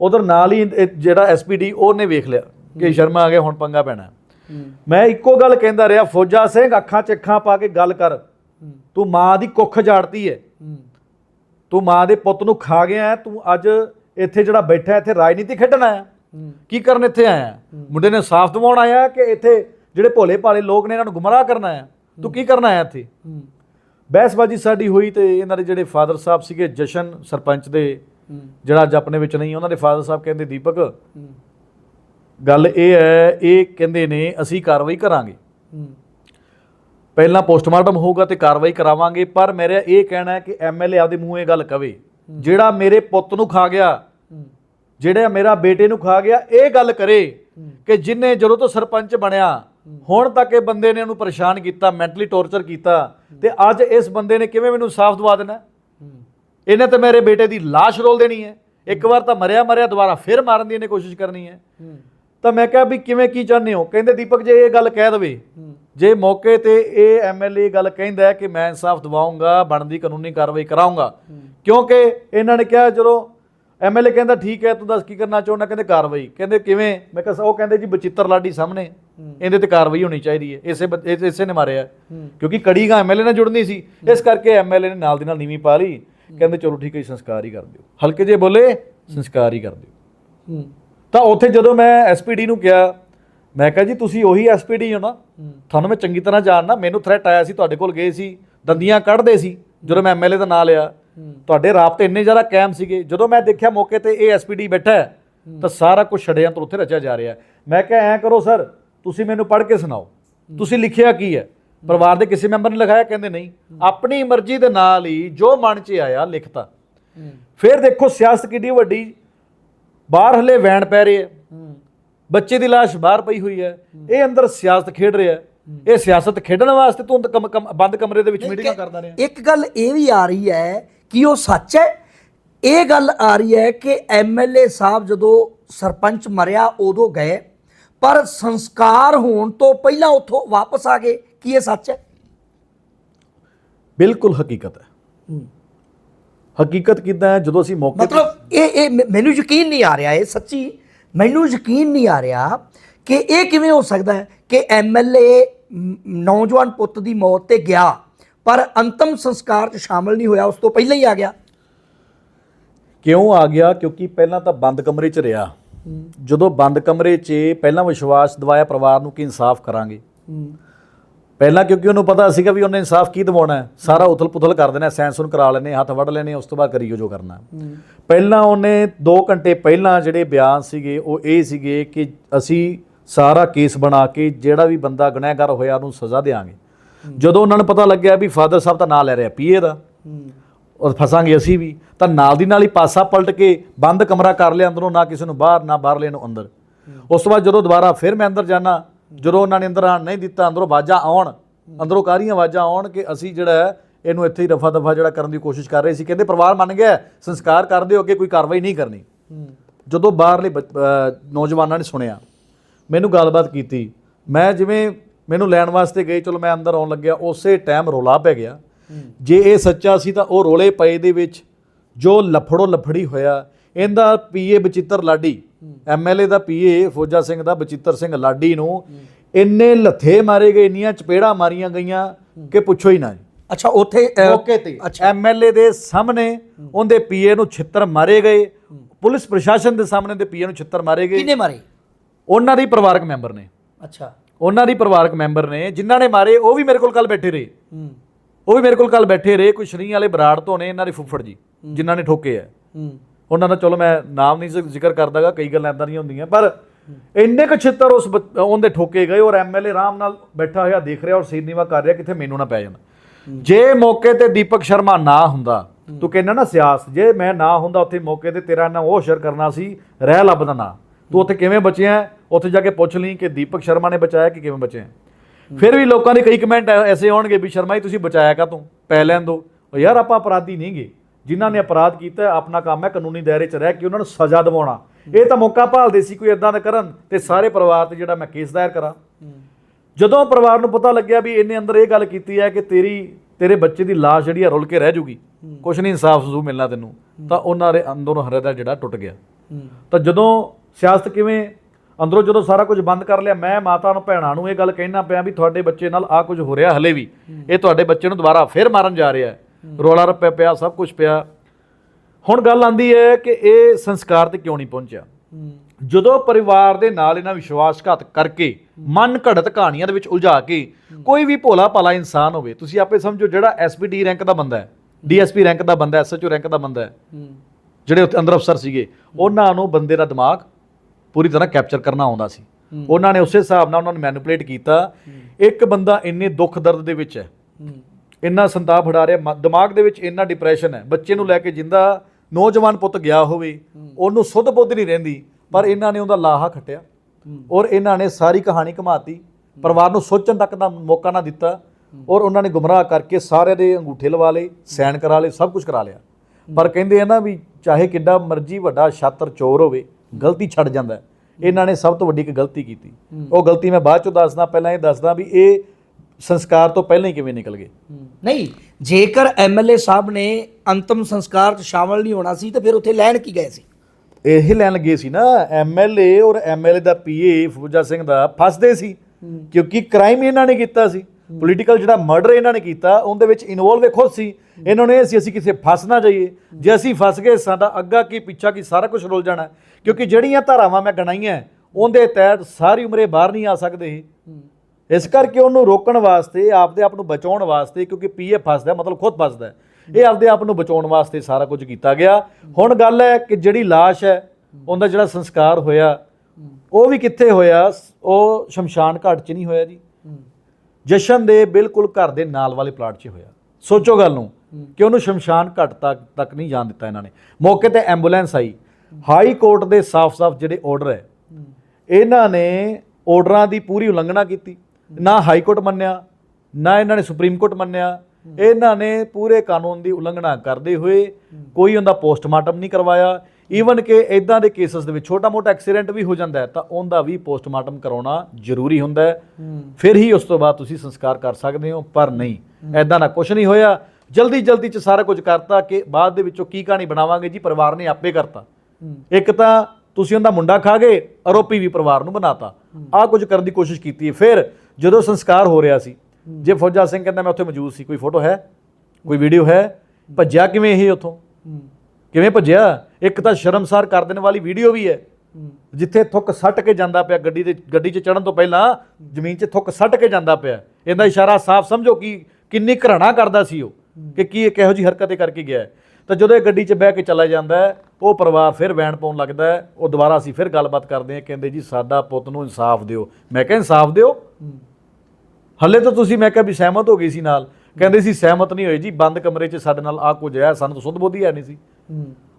ਉਧਰ ਨਾਲ ਹੀ ਜਿਹੜਾ ਐਸਪੀਡੀ ਉਹਨੇ ਵੇਖ ਲਿਆ ਕਿ ਸ਼ਰਮਾ ਆ ਗਿਆ ਹੁਣ ਪੰਗਾ ਪੈਣਾ। ਮੈਂ ਇੱਕੋ ਗੱਲ ਕਹਿੰਦਾ ਰਿਹਾ ਫੌਜਾ ਸਿੰਘ ਅੱਖਾਂ 'ਚ ਅੱਖਾਂ ਪਾ ਕੇ ਗੱਲ ਕਰ। ਤੂੰ ਮਾਂ ਦੀ ਕੁੱਖ ਜਾੜਦੀ ਹੈ। ਤੂੰ ਮਾਂ ਦੇ ਪੁੱਤ ਨੂੰ ਖਾ ਗਿਆ ਤੂੰ ਅੱਜ ਇੱਥੇ ਜਿਹੜਾ ਬੈਠਾ ਇੱਥੇ ਰਾਜਨੀਤੀ ਖੇਡਣ ਆਇਆ ਕੀ ਕਰਨ ਇੱਥੇ ਆਇਆ ਮੁੰਡੇ ਨੇ ਸਾਫ਼ ਦਿਵਾਉਣ ਆਇਆ ਕਿ ਇੱਥੇ ਜਿਹੜੇ ਭੋਲੇ ਭਾਲੇ ਲੋਕ ਨੇ ਇਹਨਾਂ ਨੂੰ ਗੁੰਮਰਾਹ ਕਰਨ ਆਇਆ ਤੂੰ ਕੀ ਕਰਨ ਆਇਆ ਇੱਥੇ? ਬਹਿਸਬਾਜੀ ਸਾਡੀ ਹੋਈ ਤੇ ਇਹਨਾਂ ਦੇ ਜਿਹੜੇ ਫਾਦਰ ਸਾਹਿਬ ਸੀਗੇ ਜਸ਼ਨ ਸਰਪੰਚ ਦੇ ਜਿਹੜਾ ਅੱਜ ਆਪਣੇ ਵਿੱਚ ਨਹੀਂ ਉਹਨਾਂ ਦੇ ਫਾਦਰ ਸਾਹਿਬ ਕਹਿੰਦੇ ਦੀਪਕ ਗੱਲ ਇਹ ਹੈ ਇਹ ਕਹਿੰਦੇ ਨੇ ਅਸੀਂ ਕਾਰਵਾਈ ਕਰਾਂਗੇ। ਪਹਿਲਾਂ ਪੋਸਟਮਾਰਟਮ ਹੋਊਗਾ ਤੇ ਕਾਰਵਾਈ ਕਰਾਵਾਂਗੇ ਪਰ ਮੇਰਾ ਇਹ ਕਹਿਣਾ ਹੈ ਕਿ ਐਮਐਲਏ ਆਪਦੇ ਮੂੰਹ ਇਹ ਗੱਲ ਕਵੇ। ਜਿਹੜਾ ਮੇਰੇ ਪੁੱਤ ਨੂੰ ਖਾ ਗਿਆ ਜਿਹੜਾ ਮੇਰਾ ਬੇਟੇ ਨੂੰ ਖਾ ਗਿਆ ਇਹ ਗੱਲ ਕਰੇ ਕਿ ਜਿਨੇ ਜਦੋਂ ਤੋਂ ਸਰਪੰਚ ਬਣਿਆ ਹੁਣ ਤੱਕ ਇਹ ਬੰਦੇ ਨੇ ਉਹਨੂੰ ਪਰੇਸ਼ਾਨ ਕੀਤਾ ਮੈਂਟਲੀ ਟੌਰਚਰ ਕੀਤਾ ਤੇ ਅੱਜ ਇਸ ਬੰਦੇ ਨੇ ਕਿਵੇਂ ਮੈਨੂੰ ਸਾਫ਼ ਦਵਾ ਦੇਣਾ? ਇਹਨੇ ਤਾਂ ਮੇਰੇ ਬੇਟੇ ਦੀ ਲਾਸ਼ ਰੋਲ ਦੇਣੀ ਹੈ। ਇੱਕ ਵਾਰ ਤਾਂ ਮਰਿਆ ਮਰਿਆ ਦੁਬਾਰਾ ਫਿਰ ਮਾਰਨ ਦੀ ਇਹਨੇ ਕੋਸ਼ਿਸ਼ ਕਰਨੀ ਹੈ। ਤਾਂ ਮੈਂ ਕਿਹਾ ਵੀ ਕਿਵੇਂ ਕੀ ਚਾਹੁੰਦੇ ਹੋ? ਕਹਿੰਦੇ ਦੀਪਕ ਜੇ ਇਹ ਗੱਲ ਕਹਿ ਦਵੇ ਜੇ ਮੌਕੇ ਤੇ ਇਹ ਐਮਐਲਏ ਗੱਲ ਕਹਿੰਦਾ ਹੈ ਕਿ ਮੈਂ ਇਨਸਾਫ ਦਿਵਾਉਂਗਾ ਬਣਦੀ ਕਾਨੂੰਨੀ ਕਾਰਵਾਈ ਕਰਾਉਂਗਾ ਕਿਉਂਕਿ ਇਹਨਾਂ ਨੇ ਕਿਹਾ ਚਲੋ ਐਮਐਲਏ ਕਹਿੰਦਾ ਠੀਕ ਹੈ ਤੂੰ ਦੱਸ ਕੀ ਕਰਨਾ ਚਾਹੁੰਦਾ? ਕਹਿੰਦੇ ਕਾਰਵਾਈ। ਕਹਿੰਦੇ ਕਿਵੇਂ? ਮੈਂ ਕਿਹਾ ਉਹ ਕਹਿੰਦੇ ਜੀ ਬਚਿੱਤਰ ਲਾਡੀ ਸਾਹਮਣੇ। ਇਹਦੇ ਤੇ ਕਾਰਵਾਈ ਹੋਣੀ ਚਾਹੀਦੀ ਹੈ। ਇਸੇ ਇਸ- ਨੇ ਮਾਰਿਆ। ਕਿਉਂਕਿ ਕੜੀ ਗਾ ਐਮਐਲਏ ਨਾਲ ਜੁੜਨੀ ਸੀ। ਇਸ ਕਰਕੇ ਐਮਐਲਏ ਨੇ ਨਾਲ ਦੀ ਨਾਲ ਨੀਵੀਂ ਪਾ ਲਈ। ਕਹਿੰਦੇ ਚਲੋ ਠੀਕ ਹੈ ਸੰਸਕਾਰ ਹੀ ਕਰ ਦਿਓ। ਹਲਕੇ ਜੇ ਬੋਲੇ ਸੰਸਕਾਰ ਹੀ ਕਰ ਦਿਓ। ਤਾਂ ਉੱਥੇ ਜਦੋਂ ਮੈਂ ਐਸਪੀਡੀ ਨੂੰ ਕਿਹਾ ਮੈਂ ਕਿਹਾ ਜੀ ਤੁਸੀਂ ਉਹੀ ਐਸਪੀਡੀ ਹੋ ਨਾ। ਤੁਹਾਨੂੰ ਮੈਂ ਚੰਗੀ ਤਰ੍ਹਾਂ ਜਾਣਦਾ ਮੈਨੂੰ ਥ੍ਰੈਟ ਆਇਆ ਸੀ ਤੁਹਾਡੇ ਕੋਲ ਗਏ ਸੀ ਦੰਦੀਆਂ ਕੱਢਦੇ ਸੀ ਜਦੋਂ ਮੈਂ ਐਮਐਲਏ ਦਾ ਨਾਂ ਲਿਆ। ਤੁਹਾਡੇ ਰਾਬਤੇ ਇੰਨੇ ਜ਼ਿਆਦਾ ਕਾਇਮ ਸੀਗੇ। ਜਦੋਂ ਮੈਂ ਦੇਖਿਆ ਮੌਕੇ ਤੇ ਇਹ ਐਸਪੀਡੀ ਬੈਠਾ ਹੈ ਤਾਂ ਸਾਰਾ ਕੁਝ ਛੜਿਆਂ ਤੋਂ ਉੱਥੇ ਰਚਿਆ ਜਾ ਰਿਹਾ। ਮੈਂ ਕਿਹਾ ਐਂ ਕਰੋ ਸਰ ਤੁਸੀਂ ਮੈਨੂੰ ਪੜ੍ਹ ਕੇ ਸੁਣਾਓ। ਤੁਸੀਂ ਲਿਖਿਆ ਕੀ ਹੈ? ਪਰਿਵਾਰ ਦੇ ਕਿਸੇ ਮੈਂਬਰ ਨੇ ਲਿਖਾਇਆ? ਕਹਿੰਦੇ ਨਹੀਂ। ਆਪਣੀ ਮਰਜ਼ੀ ਦੇ ਨਾਲ ਹੀ ਜੋ ਮਨ 'ਚ ਆਇਆ ਲਿਖਤਾ। ਫਿਰ ਦੇਖੋ ਸਿਆਸਤ ਕਿੰਨੀ ਵੱਡੀ ਬਾਹਰ ਹਲੇ ਵੈਣ ਪੈ ਰਹੀ ਹੈ। ਬੱਚੇ ਦੀ ਲਾਸ਼ ਬਾਹਰ ਪਈ ਹੋਈ ਹੈ। ਇਹ ਅੰਦਰ ਸਿਆਸਤ ਖੇਡ ਰਿਹਾ ਹੈ। ਇਹ ਸਿਆਸਤ ਖੇਡਣ ਵਾਸਤੇ ਤੂੰ ਅੰਦਰ ਕਮ- ਕਮ- ਬੰਦ ਕਮਰੇ ਦੇ ਵਿੱਚ ਮੀਟਿੰਗਾਂ ਕਰਦਾ ਰਿਹਾ। ਇੱਕ ਗੱਲ ਇਹ ਵੀ ਆ ਰਹੀ ਹੈ ਕਿ ਉਹ ਸੱਚ ਹੈ। ਇਹ ਗੱਲ ਆ ਰਹੀ ਹੈ ਕਿ ਐਮਐਲਏ ਸਾਹਿਬ ਜਦੋਂ ਸਰਪੰਚ ਮਰਿਆ ਉਦੋਂ ਗਏ ਪਰ ਸੰਸਕਾਰ ਹੋਣ ਤੋਂ ਪਹਿਲਾਂ ਉੱਥੋਂ ਵਾਪਸ ਆ ਗਏ ਕੀ ਇਹ ਸੱਚ ਹੈ? ਬਿਲਕੁਲ ਹਕੀਕਤ ਹੈ। ਹਕੀਕਤ ਕਿਦਾਂ ਹੈ? ਜਦੋਂ ਅਸੀਂ ਮੌਕੇ ਮਤਲਬ ਇਹ ਇਹ ਮੈਨੂੰ ਯਕੀਨ ਨਹੀਂ ਆ ਰਿਹਾ ਇਹ ਸੱਚੀ ਮੈਨੂੰ ਯਕੀਨ ਨਹੀਂ ਆ ਰਿਹਾ ਕਿ ਇਹ ਕਿਵੇਂ ਹੋ ਸਕਦਾ ਹੈ ਕਿ ਐਮਐਲਏ ਨੌਜਵਾਨ ਪੁੱਤ ਦੀ ਮੌਤ ਤੇ ਗਿਆ ਪਰ ਅੰਤਮ ਸੰਸਕਾਰ 'ਚ ਸ਼ਾਮਲ ਨਹੀਂ ਹੋਇਆ ਉਸ ਤੋਂ ਪਹਿਲਾਂ ਹੀ ਆ ਗਿਆ। ਕਿਉਂ ਆ ਗਿਆ? ਕਿਉਂਕਿ ਪਹਿਲਾਂ ਤਾਂ ਬੰਦ ਕਮਰੇ 'ਚ ਰਿਹਾ। ਜਦੋਂ ਬੰਦ ਕਮਰੇ 'ਚ ਪਹਿਲਾਂ ਵਿਸ਼ਵਾਸ ਦਿਵਾਇਆ ਪਰਿਵਾਰ ਨੂੰ ਕਿ ਇਨਸਾਫ ਕਰਾਂਗੇ। ਪਹਿਲਾਂ ਕਿਉਂਕਿ ਉਹਨੂੰ ਪਤਾ ਸੀਗਾ ਵੀ ਉਹਨੇ ਇਨਸਾਫ ਕੀ ਦਿਵਾਉਣਾ ਹੈ? ਸਾਰਾ ਉਥਲ ਪੁਥਲ ਕਰ ਦੇਣਾ ਸੈਂਸ ਸੁਨ ਕਰਾ ਲੈਣੇ ਹੱਥ ਵੱਢ ਲੈਣੇ ਉਸ ਤੋਂ ਬਾਅਦ ਕਰੀਓ ਜੋ ਕਰਨਾ। ਪਹਿਲਾਂ ਉਹਨੇ 2 ਘੰਟੇ ਪਹਿਲਾਂ ਜਿਹੜੇ ਬਿਆਨ ਸੀਗੇ ਉਹ ਇਹ ਸੀਗੇ ਕਿ ਅਸੀਂ ਸਾਰਾ ਕੇਸ ਬਣਾ ਕੇ ਜਿਹੜਾ ਵੀ ਬੰਦਾ ਗੁਨਹਿਗਾਰ ਹੋਇਆ ਉਹਨੂੰ ਸਜ਼ਾ ਦੇਵਾਂਗੇ ਜਦੋਂ ਉਹਨਾਂ ਨੂੰ ਪਤਾ ਲੱਗਿਆ ਵੀ ਫਾਦਰ ਸਾਹਿਬ ਤਾਂ ਨਾਂ ਲੈ ਰਿਹਾ ਪੀਏ ਦਾ। ਔਰ ਫਸਾਂਗੇ ਅਸੀਂ ਵੀ। ਤਾਂ ਨਾਲ ਦੀ ਨਾਲ ਹੀ ਪਾਸਾ ਪਲਟ ਕੇ ਬੰਦ ਕਮਰਾ ਕਰ ਲਿਆ ਅੰਦਰੋਂ ਨਾ ਕਿਸੇ ਨੂੰ ਬਾਹਰ ਨਾ ਬਾਹਰਲੇ ਨੂੰ ਅੰਦਰ। ਉਸ ਤੋਂ ਬਾਅਦ ਜਦੋਂ ਦੁਬਾਰਾ ਫਿਰ ਮੈਂ ਅੰਦਰ ਜਾਣਾ ਜਦੋਂ ਉਹਨਾਂ ਨੇ ਅੰਦਰ ਆਣ ਨਹੀਂ ਦਿੱਤਾ ਅੰਦਰੋਂ ਆਵਾਜ਼ਾਂ ਆਉਣ ਅੰਦਰੋਂ ਕਾਰੀਆਂ ਆਵਾਜ਼ਾਂ ਆਉਣ ਕਿ ਅਸੀਂ ਜਿਹੜਾ ਹੈ, ਇਹਨੂੰ ਇੱਥੇ ਹੀ ਰਫਾ ਦਫਾ ਜਿਹੜਾ ਕਰਨ ਦੀ ਕੋਸ਼ਿਸ਼ ਕਰ ਰਹੇ ਸੀ। ਕਹਿੰਦੇ ਪਰਿਵਾਰ ਮੰਨ ਗਿਆ ਸੰਸਕਾਰ ਕਰ ਦਿਓ ਅੱਗੇ ਕੋਈ ਕਾਰਵਾਈ ਨਹੀਂ ਕਰਨੀ। ਜਦੋਂ ਬਾਹਰਲੇ ਨੌਜਵਾਨਾਂ ਨੇ ਸੁਣਿਆ ਮੈਨੂੰ ਗੱਲਬਾਤ ਕੀਤੀ। ਮੈਂ ਜਿਵੇਂ ਮੈਨੂੰ ਲੈਣ ਵਾਸਤੇ ਗਏ ਚਲੋ ਮੈਂ ਅੰਦਰ ਆਉਣ ਲੱਗਿਆ ਉਸੇ ਟਾਈਮ ਰੋਲਾ ਪੈ ਗਿਆ। ਜੇ ਇਹ ਸੱਚਾ ਸੀ ਤਾਂ ਉਹ ਰੋਲੇ ਪਏ ਦੇ ਵਿੱਚ ਜੋ ਲਫੜੋ ਲਫੜੀ ਹੋਇਆ ਇਹਦਾ ਪੀਏ ਬਚਿੱਤਰ ਲਾਡੀ ਐਮਐਲਏ ਦਾ ਪੀਏ ਫੌਜਾ ਸਿੰਘ ਦਾ ਬਚਿੱਤਰ ਸਿੰਘ ਲਾਡੀ ਨੂੰ ਇੰਨੇ ਲੱਥੇ ਮਾਰੇ ਗਏ ਇੰਨੀਆਂ ਚਪੇੜਾਂ ਮਾਰੀਆਂ ਗਈਆਂ ਕਿ ਪੁੱਛੋ ਹੀ ਨਾ ਅੱਛਾ ਉੱਥੇ ਮੌਕੇ ਤੇ ਐਮਐਲਏ ਦੇ ਸਾਹਮਣੇ ਉਹਦੇ ਪੀਏ ਨੂੰ ਛਿੱਤਰ ਮਾਰੇ ਗਏ। ਪੁਲਿਸ ਪ੍ਰਸ਼ਾਸਨ ਦੇ ਸਾਹਮਣੇ ਦੇ ਪੀਏ ਨੂੰ ਛਿੱਤਰ ਮਾਰੇ ਗਏ। ਕਿਹਨੇ ਮਾਰੇ? ਉਹਨਾਂ ਦੇ ਪਰਿਵਾਰਕ ਮੈਂਬਰ ਨੇ। ਅੱਛਾ। ਉਹਨਾਂ ਦੀ ਪਰਿਵਾਰਕ ਮੈਂਬਰ ਨੇ। ਜਿਨ੍ਹਾਂ ਨੇ ਮਾਰੇ ਉਹ ਵੀ ਮੇਰੇ ਕੋਲ ਕੱਲ ਬੈਠੇ ਰਹੇ। ਉਹ ਵੀ ਮੇਰੇ ਕੋਲ ਕੱਲ ਬੈਠੇ ਰਹੇ। ਕੋਈ ਸ਼ਰੀ ਵਾਲੇ ਬਰਾੜ ਤੋਂ ਨੇ ਇਹਨਾਂ ਦੇ ਫੁੱਫੜ ਜੀ ਜਿਨ੍ਹਾਂ ਨੇ ਠੋਕੇ ਆ। ਹੂੰ। ਉਹਨਾਂ ਦਾ ਚਲੋ ਮੈਂ ਨਾਮ ਨਹੀਂ ਜ਼ਿ- ਜ਼ਿਕਰ ਕਰਦਾਗਾ, ਕਈ ਗੱਲਾਂ ਇਦਾਂ ਦੀਆਂ ਹੁੰਦੀਆਂ, ਪਰ ਇੰਨੇ ਕੁ ਛਿੱਤਰ ਉਸ ਬੱਚ- ਉਹਦੇ ਠੋਕੇ ਗਏ ਔਰ ਐਮਐਲਏ ਆਰਾਮ ਨਾਲ ਬੈਠਾ ਹੋਇਆ, ਦੇਖ ਰਿਹਾ ਔਰ ਸੀਨ ਨੀਵਾ ਕਰ ਰਿਹਾ ਕਿੱਥੇ ਮੈਨੂੰ ਨਾ ਪੈ ਜਾਣ। ਜੇ ਮੌਕੇ ਤੇ ਦੀਪਕ ਸ਼ਰਮਾ ਨਾ ਹੁੰਦਾ, ਤੂੰ ਕਹਿੰਦਾ ਨਾ ਸਿਆਸ, ਜੇ ਮੈਂ ਨਾ ਹੁੰਦਾ ਉੱਥੇ ਮੌਕੇ ਤੇ ਤੇਰਾ ਨਾ ਉਹ ਸ਼ਰ ਕਰਨਾ ਸੀ, ਰਹਿ ਲੱਭ ਦਾ ਨਾ। ਤੂੰ ਉੱਥੇ ਕਿਵੇਂ ਬਚਿਆ ਉੱਥੇ ਜਾ ਕੇ ਪੁੱਛ ਲਈ ਕਿ ਦੀਪਕ ਸ਼ਰਮਾ ਨੇ ਬਚਾਇਆ ਕਿ ਕਿਵੇਂ ਬਚਿਆ ਫਿਰ ਵੀ ਲੋਕਾਂ ਦੇ ਕਈ ਕਮੈਂਟ ਐਸੇ ਆਉਣਗੇ ਵੀ ਸ਼ਰਮਾ ਜੀ, ਤੁਸੀਂ ਬਚਾਇਆ ਕਾ ਤੂੰ ਪੈ ਲੈਣ ਦੋ। ਯਾਰ ਆਪਾਂ ਅਪਰਾਧੀ ਨਹੀਂਗੇ। ਜਿਨ੍ਹਾਂ ਨੇ ਅਪਰਾਧ ਕੀਤਾ, ਆਪਣਾ ਕੰਮ ਹੈ ਕਾਨੂੰਨੀ ਦਾਇਰੇ 'ਚ ਰਹਿ ਕੇ ਉਹਨਾਂ ਨੂੰ ਸਜ਼ਾ ਦਿਵਾਉਣਾ। ਇਹ ਤਾਂ ਮੌਕਾ ਭਾਲਦੇ ਸੀ ਕੋਈ ਇਦਾਂ ਦਾ ਕਰਨ ਤੇ ਸਾਰੇ ਪਰਿਵਾਰ ਤੇ ਜਿਹੜਾ ਮੈਂ ਕੇਸ ਦਾਇਰ ਕਰਾਂ। ਜਦੋਂ ਪਰਿਵਾਰ ਨੂੰ ਪਤਾ ਲੱਗਿਆ ਵੀ ਇਹਨੇ ਅੰਦਰ ਇਹ ਗੱਲ ਕੀਤੀ ਹੈ ਕਿ ਤੇਰੀ, ਤੇਰੇ ਬੱਚੇ ਦੀ ਲਾਸ਼ ਜਿਹੜੀ ਆ ਰੁਲ ਕੇ ਰਹਿ ਜੂਗੀ, ਕੁਛ ਨਹੀਂ ਇਨਸਾਫ ਜ਼ੂ ਮਿਲਣਾ ਤੈਨੂੰ, ਤਾਂ ਉਹਨਾਂ ਦੇ ਅੰਦਰੋਂ ਹਿਰਦਾ ਜਿਹੜਾ ਟੁੱਟ ਗਿਆ। ਤਾਂ ਜਦੋਂ ਸਿਆਸਤ ਕਿਵੇਂ, ਅੰਦਰੋਂ ਜਦੋਂ ਸਾਰਾ ਕੁਝ ਬੰਦ ਕਰ ਲਿਆ, ਮੈਂ ਮਾਤਾ ਨੂੰ, ਭੈਣਾਂ ਨੂੰ ਇਹ ਗੱਲ ਕਹਿਣਾ ਪਿਆ ਵੀ ਤੁਹਾਡੇ ਬੱਚੇ ਨਾਲ ਆ ਕੁਝ ਹੋ ਰਿਹਾ ਹਲੇ ਵੀ। ਇਹ ਤੁਹਾਡੇ ਬੱਚੇ ਨੂੰ ਦੁਬਾਰਾ ਫੇਰ ਮਾਰਨ ਜਾ ਰਿਹਾ ਹੈ। ਰੋਲਾ ਰੱਪਿਆ ਪਿਆ ਸਭ ਕੁਝ ਪਿਆ। ਹੁਣ ਗੱਲ ਆਂਦੀ ਹੈ ਕਿ ਇਹ ਸੰਸਕਾਰ ਤੇ ਕਿਉਂ ਨਹੀਂ ਪਹੁੰਚਿਆ? ਜਦੋਂ ਪਰਿਵਾਰ ਦੇ ਨਾਲ ਇਹਨਾਂ ਵਿਸ਼ਵਾਸਘਾਤ ਕਰਕੇ ਮਨ ਘੜਤ ਕਹਾਣੀਆਂ ਦੇ ਵਿੱਚ ਉਲਝਾ ਕੇ ਕੋਈ ਵੀ ਭੋਲਾ ਭਾਲਾ ਇਨਸਾਨ ਹੋਵੇ ਤੁਸੀਂ ਆਪੇ ਸਮਝੋ ਜਿਹੜਾ ਐਸਪੀਡੀ ਰੈਂਕ ਦਾ ਬੰਦਾ ਹੈ ਡੀਐਸਪੀ ਰੈਂਕ ਦਾ ਬੰਦਾ ਐਸਐਚਓ ਰੈਂਕ ਦਾ ਬੰਦਾ ਹੈ ਜਿਹੜੇ ਉੱਥੇ ਅੰਦਰ ਅਫਸਰ ਸੀਗੇ ਉਹਨਾਂ ਨੂੰ ਬੰਦੇ ਦਾ ਦਿਮਾਗ ਪੂਰੀ ਤਰ੍ਹਾਂ ਕੈਪਚਰ ਕਰਨਾ ਆਉਂਦਾ ਸੀ। ਉਹਨਾਂ ਨੇ ਉਸੇ ਹਿਸਾਬ ਨਾਲ ਉਹਨਾਂ ਨੂੰ ਮੈਨੀਪੂਲੇਟ ਕੀਤਾ। ਇੱਕ ਬੰਦਾ ਇੰਨੇ ਦੁੱਖ ਦਰਦ ਦੇ ਵਿੱਚ ਹੈ। ਇੰਨਾ ਸੰਤਾਪ ਫੜਾ ਰਿਹਾ ਦਿਮਾਗ ਦੇ ਵਿੱਚ ਇੰਨਾ ਡਿਪਰੈਸ਼ਨ ਹੈ। ਬੱਚੇ ਨੂੰ ਲੈ ਕੇ ਜਿੰਦਾ ਨੌਜਵਾਨ ਪੁੱਤ ਗਿਆ ਹੋਵੇ ਉਹਨੂੰ ਸੁੱਧ ਬੁੱਧ ਨਹੀਂ ਰਹਿੰਦੀ ਪਰ ਇਹਨਾਂ ਨੇ ਉਹਦਾ ਲਾਹਾ ਖੱਟਿਆ ਔਰ ਇਹਨਾਂ ਨੇ ਸਾਰੀ ਕਹਾਣੀ ਘਮਾਤੀ ਪਰਿਵਾਰ ਨੂੰ ਸੋਚਣ ਤੱਕ ਦਾ ਮੌਕਾ ਨਾ ਦਿੱਤਾ ਔਰ ਉਹਨਾਂ ਨੇ ਗੁੰਮਰਾਹ ਕਰਕੇ ਸਾਰਿਆਂ ਦੇ ਅੰਗੂਠੇ ਲਵਾ ਲਏ ਸਾਈਨ ਕਰਾ ਲਏ ਸਭ ਕੁਝ ਕਰਾ ਲਿਆ। ਪਰ ਕਹਿੰਦੇ ਆ ਨਾ ਵੀ ਚਾਹੇ ਕਿੱਡਾ ਮਰਜ਼ੀ ਵੱਡਾ ਛਾਤਰ ਚੋਰ ਹੋਵੇ ਗਲਤੀ ਛੱਡ ਜਾਂਦਾ। ਇਹਨਾਂ ਨੇ ਸਭ ਤੋਂ ਵੱਡੀ ਇੱਕ ਗਲਤੀ ਕੀਤੀ। ਉਹ ਗਲਤੀ ਮੈਂ ਬਾਅਦ ਚੋਂ ਦੱਸਦਾ ਪਹਿਲਾਂ ਇਹ ਦੱਸਦਾ ਵੀ ਇਹ ਸੰਸਕਾਰ ਤੋਂ ਪਹਿਲਾਂ ਹੀ ਕਿਵੇਂ ਨਿਕਲ ਗਏ? ਨਹੀਂ ਜੇਕਰ ਐਮਐਲਏ ਸਾਹਿਬ ਨੇ ਅੰਤਮ ਸੰਸਕਾਰ 'ਚ ਸ਼ਾਮਲ ਨਹੀਂ ਹੋਣਾ ਸੀ ਤਾਂ ਫਿਰ ਉੱਥੇ ਲੈਣ ਕੀ ਗਏ ਸੀ? ਇਹ ਲੈਣ ਲੱਗੇ ਸੀ ਨਾ ਐਮਐਲਏ ਔਰ ਐਮਐਲਏ ਦਾ ਪੀਏ ਫੂਜਾ ਸਿੰਘ ਦਾ ਫਸਦੇ ਸੀ ਕਿਉਂਕਿ ਕ੍ਰਾਈਮ ਇਹਨਾਂ ਨੇ ਕੀਤਾ ਸੀ। ਪੋਲੀਟੀਕਲ ਜਿਹੜਾ ਮਰਡਰ ਇਹਨਾਂ ਨੇ ਕੀਤਾ ਉਹਦੇ ਵਿੱਚ ਇਨਵੋਲਵ ਖੁਦ ਸੀ ਇਹਨਾਂ ਨੇ ਸੀ ਅਸੀਂ ਕਿਸੇ ਫਸ ਨਾ ਜਾਈਏ। ਜੇ ਅਸੀਂ ਫਸ ਗਏ ਸਾਡਾ ਅੱਗਾ ਕੀ ਪਿੱਛਾ ਕੀ ਸਾਰਾ ਕੁਝ ਰੁਲ ਜਾਣਾ। ਕਿਉਂਕਿ ਜਿਹੜੀਆਂ ਧਾਰਾਵਾਂ ਮੈਂ ਗਣਾਈਆਂ ਉਹਦੇ ਤਹਿਤ ਸਾਰੀ ਉਮਰੇ ਬਾਹਰ ਨਹੀਂ ਆ ਸਕਦੇ। ਇਸ ਕਰਕੇ ਉਹਨੂੰ ਰੋਕਣ ਵਾਸਤੇ, ਆਪਦੇ ਆਪ ਨੂੰ ਬਚਾਉਣ ਵਾਸਤੇ, ਕਿਉਂਕਿ ਪੀਏ ਫਸਦਾ ਮਤਲਬ ਖੁਦ ਫਸਦਾ ਇਹ ਆਪਦੇ ਆਪ ਨੂੰ ਬਚਾਉਣ ਵਾਸਤੇ ਸਾਰਾ ਕੁਝ ਕੀਤਾ ਗਿਆ। ਹੁਣ ਗੱਲ ਹੈ ਕਿ ਜਿਹੜੀ লাশ ਹੈ, ਉਹਦਾ ਜਿਹੜਾ ਸੰਸਕਾਰ ਹੋਇਆ, ਉਹ ਵੀ ਕਿੱਥੇ ਹੋਇਆ? ਉਹ ਸ਼ਮਸ਼ਾਨ ਘਾਟ 'ਚ ਨਹੀਂ ਹੋਇਆ ਜੀ। ਜਸ਼ਨ ਦੇ ਬਿਲਕੁਲ ਘਰ ਦੇ ਨਾਲ ਵਾਲੇ ਪਲਾਟ 'ਚ ਹੋਇਆ। ਸੋਚੋ ਗੱਲ ਨੂੰ, ਕਿ ਉਹਨੂੰ ਸ਼ਮਸ਼ਾਨ ਘਾਟ ਤੱਕ ਤੱਕ ਨਹੀਂ ਜਾਣ ਦਿੱਤਾ ਇਹਨਾਂ ਨੇ। ਮੌਕੇ ਤੇ ਐਂਬੂਲੈਂਸ ਆਈ। ਹਾਈ ਕੋਰਟ ਦੇ ਸਾਫ਼-ਸਾਫ਼ ਜਿਹੜੇ ਆਰਡਰ ਹੈ, ਇਹਨਾਂ ਨੇ ਆਰਡਰਾਂ ਦੀ ਪੂਰੀ ਉਲੰਘਣਾ ਕੀਤੀ। ਨਾ ਹਾਈ ਕੋਰਟ ਮੰਨਿਆ, ਨਾ ਇਹਨਾਂ ਨੇ ਸੁਪਰੀਮ ਕੋਰਟ ਮੰਨਿਆ। ਇਹਨਾਂ ਨੇ ਪੂਰੇ ਕਾਨੂੰਨ ਦੀ ਉਲੰਘਣਾ ਕਰਦੇ ਹੋਏ ਕੋਈ ਉਹਦਾ ਪੋਸਟਮਾਰਟਮ ਨਹੀਂ ਕਰਵਾਇਆ। ਈਵਨ ਕਿ ਇਦਾਂ ਦੇ ਕੇਸਸ ਦੇ ਵਿੱਚ ਛੋਟਾ-ਮੋਟਾ ਐਕਸੀਡੈਂਟ ਵੀ ਹੋ ਜਾਂਦਾ ਤਾਂ ਉਹਦਾ ਵੀ ਪੋਸਟਮਾਰਟਮ ਕਰਾਉਣਾ ਜ਼ਰੂਰੀ ਹੁੰਦਾ ਹੈ। ਫਿਰ ਹੀ ਉਸ ਤੋਂ ਬਾਅਦ ਤੁਸੀਂ ਸੰਸਕਾਰ ਕਰ ਸਕਦੇ ਹੋ, ਪਰ ਨਹੀਂ। ਐਦਾਂ ਦਾ ਕੁਝ ਨਹੀਂ ਹੋਇਆ। ਜਲਦੀ ਜਲਦੀ ਚ ਸਾਰਾ ਕੁਝ ਕਰਤਾ ਕਿ ਬਾਅਦ ਦੇ ਵਿੱਚੋਂ ਕੀ ਕਹਾਣੀ ਬਣਾਵਾਂਗੇ ਜੀ? ਪਰਿਵਾਰ ਨੇ ਆਪੇ ਕਰਤਾ। ਇੱਕ ਤਾਂ ਤੁਸੀਂ ਉਹਦਾ ਮੁੰਡਾ ਖਾ ਗਏ, ਆਰੋਪੀ ਵੀ ਪਰਿਵਾਰ ਨੂੰ ਬਣਾਤਾ। ਆਹ ਕੁਝ ਕਰਨ ਦੀ ਕੋਸ਼ਿਸ਼ ਕੀਤੀ ਹੈ। ਫਿਰ ਜਦੋਂ ਸੰਸਕਾਰ ਹੋ ਰਿਹਾ ਸੀ, ਜੇ ਫੌਜਾ ਸਿੰਘ ਕਹਿੰਦਾ ਮੈਂ ਉੱਥੇ ਮੌਜੂਦ ਸੀ, ਕੋਈ ਫੋਟੋ ਹੈ? ਕੋਈ ਵੀਡੀਓ ਹੈ? ਭੱਜਿਆ ਕਿਵੇਂ ਇਹ ਉੱਥੋਂ? ਕਿਵੇਂ ਭੱਜਿਆ? ਇੱਕ ਤਾਂ ਸ਼ਰਮਸਾਰ ਕਰ ਦੇਣ ਵਾਲੀ ਵੀਡੀਓ ਵੀ ਹੈ। ਜਿੱਥੇ ਥੁੱਕ ਸੱਟ ਕੇ ਜਾਂਦਾ ਪਿਆ, ਗੱਡੀ ਦੇ ਗੱਡੀ 'ਚ ਚੜਨ ਤੋਂ ਪਹਿਲਾਂ ਜ਼ਮੀਨ 'ਚ ਥੁੱਕ ਸੱਟ ਕੇ ਜਾਂਦਾ ਪਿਆ। ਇਹਦਾ ਇਸ਼ਾਰਾ ਸਾਫ਼ ਸਮਝੋ ਕਿ ਕਿੰਨੀ ਘਰਾਣਾ ਕਰਦਾ ਸੀ ਉਹ, ਕਿ ਕੀ ਇਹ ਕਿਹੋ ਜੀ ਹਰਕਤ ਇਹ ਕਰਕੇ ਗਿਆ ਤਾਂ ਜਦੋਂ ਇਹ ਗੱਡੀ 'ਚ ਬਹਿ ਕੇ ਚਲਾ ਜਾਂਦਾ ਉਹ ਪਰਿਵਾਰ ਫਿਰ ਵੈਣ ਪਾਉਣ ਲੱਗਦਾ ਉਹ ਦੁਬਾਰਾ ਅਸੀਂ ਫਿਰ ਗੱਲਬਾਤ ਕਰਦੇ ਹਾਂ, ਕਹਿੰਦੇ ਜੀ ਸਾਡਾ ਪੁੱਤ ਨੂੰ ਇਨਸਾਫ ਦਿਓ। ਮੈਂ ਕਿਹਾ ਇਨਸਾਫ ਦਿਓ? ਹੱਲੇ ਤਾਂ ਤੁਸੀਂ ਮੈਂ ਕਿਹਾ ਵੀ ਸਹਿਮਤ ਹੋ ਗਈ ਸੀ ਨਾਲ। ਕਹਿੰਦੇ ਸੀ ਸਹਿਮਤ ਨਹੀਂ ਹੋਏ ਜੀ ਬੰਦ ਕਮਰੇ 'ਚ ਸਾਡੇ ਨਾਲ ਆਹ ਕੁਝ ਹੈ ਸਾਨੂੰ ਤਾਂ ਸੁੱਧ ਬੋਧੀ ਹੈ ਨਹੀਂ ਸੀ।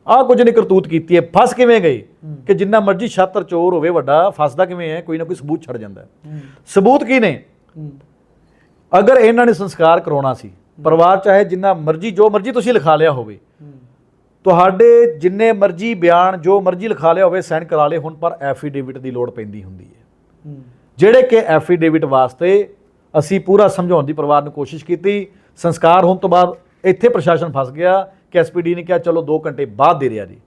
ਆਹ ਕੁਝ ਨੇ ਕਰਤੂਤ ਕੀਤੀ ਹੈ ਫਸ ਕਿਵੇਂ ਗਏ? ਕਿ ਜਿੰਨਾ ਮਰਜ਼ੀ ਛਾਤਰ ਚੋਰ ਹੋਵੇ ਵੱਡਾ ਫਸਦਾ ਕਿਵੇਂ ਹੈ ਕੋਈ ਨਾ ਕੋਈ ਸਬੂਤ ਛੱਡ ਜਾਂਦਾ ਸਬੂਤ ਕੀ ਨੇ? ਅਗਰ ਇਹਨਾਂ ਨੇ ਸੰਸਕਾਰ ਕਰਾਉਣਾ ਸੀ ਪਰਿਵਾਰ ਚਾਹੇ ਜਿੰਨਾ ਮਰਜ਼ੀ ਜੋ ਮਰਜ਼ੀ ਤੁਸੀਂ ਲਿਖਾ ਲਿਆ ਹੋਵੇ। ਤੁਹਾਡੇ ਜਿੰਨੇ ਮਰਜ਼ੀ ਬਿਆਨ ਜੋ ਮਰਜ਼ੀ ਲਿਖਾ ਲਿਆ ਹੋਵੇ ਸਾਈਨ ਕਰਾ ਲਏ ਹੁਣ ਪਰ ਐਫੀਡੇਵਿਟ ਦੀ ਲੋੜ ਪੈਂਦੀ ਹੁੰਦੀ ਹੈ। ਜਿਹੜੇ ਕਿ ਐਫੀਡੇਵਿਟ ਵਾਸਤੇ ਅਸੀਂ ਪੂਰਾ ਸਮਝਾਉਣ ਦੀ ਪਰਿਵਾਰ ਨੂੰ ਕੋਸ਼ਿਸ਼ ਕੀਤੀ। ਸੰਸਕਾਰ ਹੋਣ ਤੋਂ ਬਾਅਦ ਇੱਥੇ ਪ੍ਰਸ਼ਾਸਨ ਫਸ ਗਿਆ ਕਿ ਐਸਪੀਡੀ ਨੇ ਕਿਹਾ ਚਲੋ 2 ਘੰਟੇ ਬਾਅਦ ਦੇ ਰਿਹਾ ਜੀ।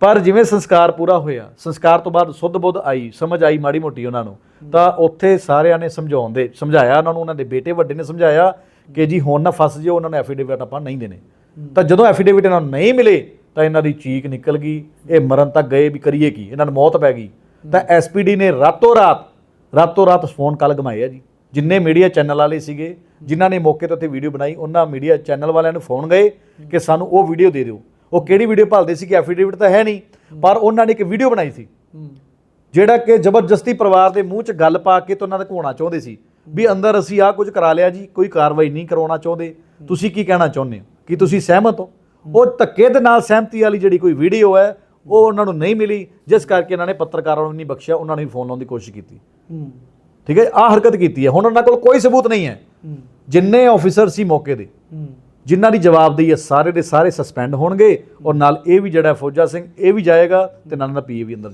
ਪਰ ਜਿਵੇਂ ਸੰਸਕਾਰ ਪੂਰਾ ਹੋਇਆ ਸੰਸਕਾਰ ਤੋਂ ਬਾਅਦ ਸੁੱਧ ਬੁੱਧ ਆਈ ਸਮਝ ਆਈ ਮਾੜੀ ਮੋਟੀ ਉਹਨਾਂ ਨੂੰ ਤਾਂ ਉੱਥੇ ਸਾਰਿਆਂ ਨੇ ਸਮਝਾਉਣ ਦੇ ਸਮਝਾਇਆ ਉਹਨਾਂ ਨੂੰ ਉਹਨਾਂ ਦੇ ਬੇਟੇ ਵੱਡੇ ਨੇ ਸਮਝਾਇਆ ਕਿ ਜੀ ਹੁਣ ਨਾ ਫਸ ਜਿਓ ਉਹਨਾਂ ਨੂੰ ਐਫੀਡੇਵਿਟ ਆਪਾਂ ਨਹੀਂ ਦੇਣੇ। ਤਾਂ ਜਦੋਂ ਐਫੀਡੇਵਿਟ ਇਹਨਾਂ ਨੂੰ ਨਹੀਂ ਮਿਲੇ ਤਾਂ ਇਹਨਾਂ ਦੀ ਚੀਕ ਨਿਕਲ ਗਈ ਇਹ ਮਰਨ ਤੱਕ ਗਏ ਵੀ ਕਰੀਏ ਕੀ? ਇਹਨਾਂ ਨੂੰ ਮੌਤ ਪੈ ਗਈ। ਤਾਂ ਐਸਪੀਡੀ ਨੇ ਰਾਤੋਂ ਰਾਤ ਰਾਤੋਂ ਰਾਤ ਫੋਨ ਕਾਲ ਗਮਾਏ ਆ ਜੀ। ਜਿੰਨੇ ਮੀਡੀਆ ਚੈਨਲ ਵਾਲੇ ਸੀਗੇ ਜਿਨ੍ਹਾਂ ਨੇ ਮੌਕੇ ਤੇ ਉੱਤੇ ਵੀਡੀਓ ਬਣਾਈ ਉਹਨਾਂ ਮੀਡੀਆ ਚੈਨਲ ਵਾਲਿਆਂ ਨੂੰ ਫੋਨ ਗਏ ਕਿ ਸਾਨੂੰ ਉਹ ਵੀਡੀਓ ਦੇ ਦਿਓ। ਉਹ ਕਿਹੜੀ ਵੀਡੀਓ ਭਾਲਦੇ ਸੀ ਕਿ ਐਫੀਡੇਵਿਟ ਤਾਂ ਹੈ ਨਹੀਂ ਪਰ ਉਹਨਾਂ ਨੇ ਇੱਕ ਵੀਡੀਓ ਬਣਾਈ ਸੀ। ਜਿਹੜਾ ਕਿ ਜ਼ਬਰਦਸਤੀ ਪਰਿਵਾਰ ਦੇ ਮੂੰਹ 'ਚ ਗੱਲ ਪਾ ਕੇ ਤੇ ਉਹਨਾਂ ਦਾ ਘੋਣਾ ਚਾਹੁੰਦੇ ਸੀ ਵੀ ਅੰਦਰ ਅਸੀਂ ਆਹ ਕੁਝ ਕਰਾ ਲਿਆ ਜੀ ਕੋਈ ਕਾਰਵਾਈ ਨਹੀਂ ਕਰਾਉਣਾ ਚਾਹੁੰਦੇ। ਤੁਸੀਂ ਕੀ ਕਹਿਣਾ ਚਾਹੁੰਦੇ ਹੋ? ਕੀ ਤੁਸੀਂ ਸਹਿਮਤ ਹੋ? ਉਹ ਧੱਕੇ ਦੇ ਨਾਲ ਸਹਿਮਤੀ ਵਾਲੀ ਜਿਹੜੀ ਕੋਈ ਵੀਡੀਓ ਹੈ ਉਹ ਉਹਨਾਂ ਨੂੰ ਨਹੀਂ ਮਿਲੀ ਜਿਸ ਕਰਕੇ ਇਹਨਾਂ ਨੇ ਪੱਤਰਕਾਰਾਂ ਨੂੰ ਨਹੀਂ ਬਖਸ਼ਿਆ ਉਹਨਾਂ ਨੂੰ ਵੀ ਫੋਨ ਲਾਉਣ ਦੀ ਕੋਸ਼ਿਸ਼ ਕੀਤੀ। ਠੀਕ ਹੈ ਆਹ ਹਰਕਤ ਕੀਤੀ ਹੈ। ਹੁਣ ਉਹਨਾਂ ਕੋਲ ਕੋਈ ਸਬੂਤ ਨਹੀਂ ਹੈ। ਜਿੰਨੇ ਆਫੀਸਰ ਸੀ ਮੌਕੇ ਦੇ ਜਿਨ੍ਹਾਂ ਦੀ ਜਵਾਬਦੇਹੀ ਹੈ ਸਾਰੇ ਦੇ ਸਾਰੇ ਸਸਪੈਂਡ ਹੋਣਗੇ ਔਰ ਨਾਲ ਇਹ ਵੀ ਜਿਹੜਾ ਫੌਜਾ ਸਿੰਘ ਇਹ ਵੀ ਜਾਏਗਾ ਤੇ ਨਾਲ ਦਾ ਪੀਏ ਵੀ ਅੰਦਰ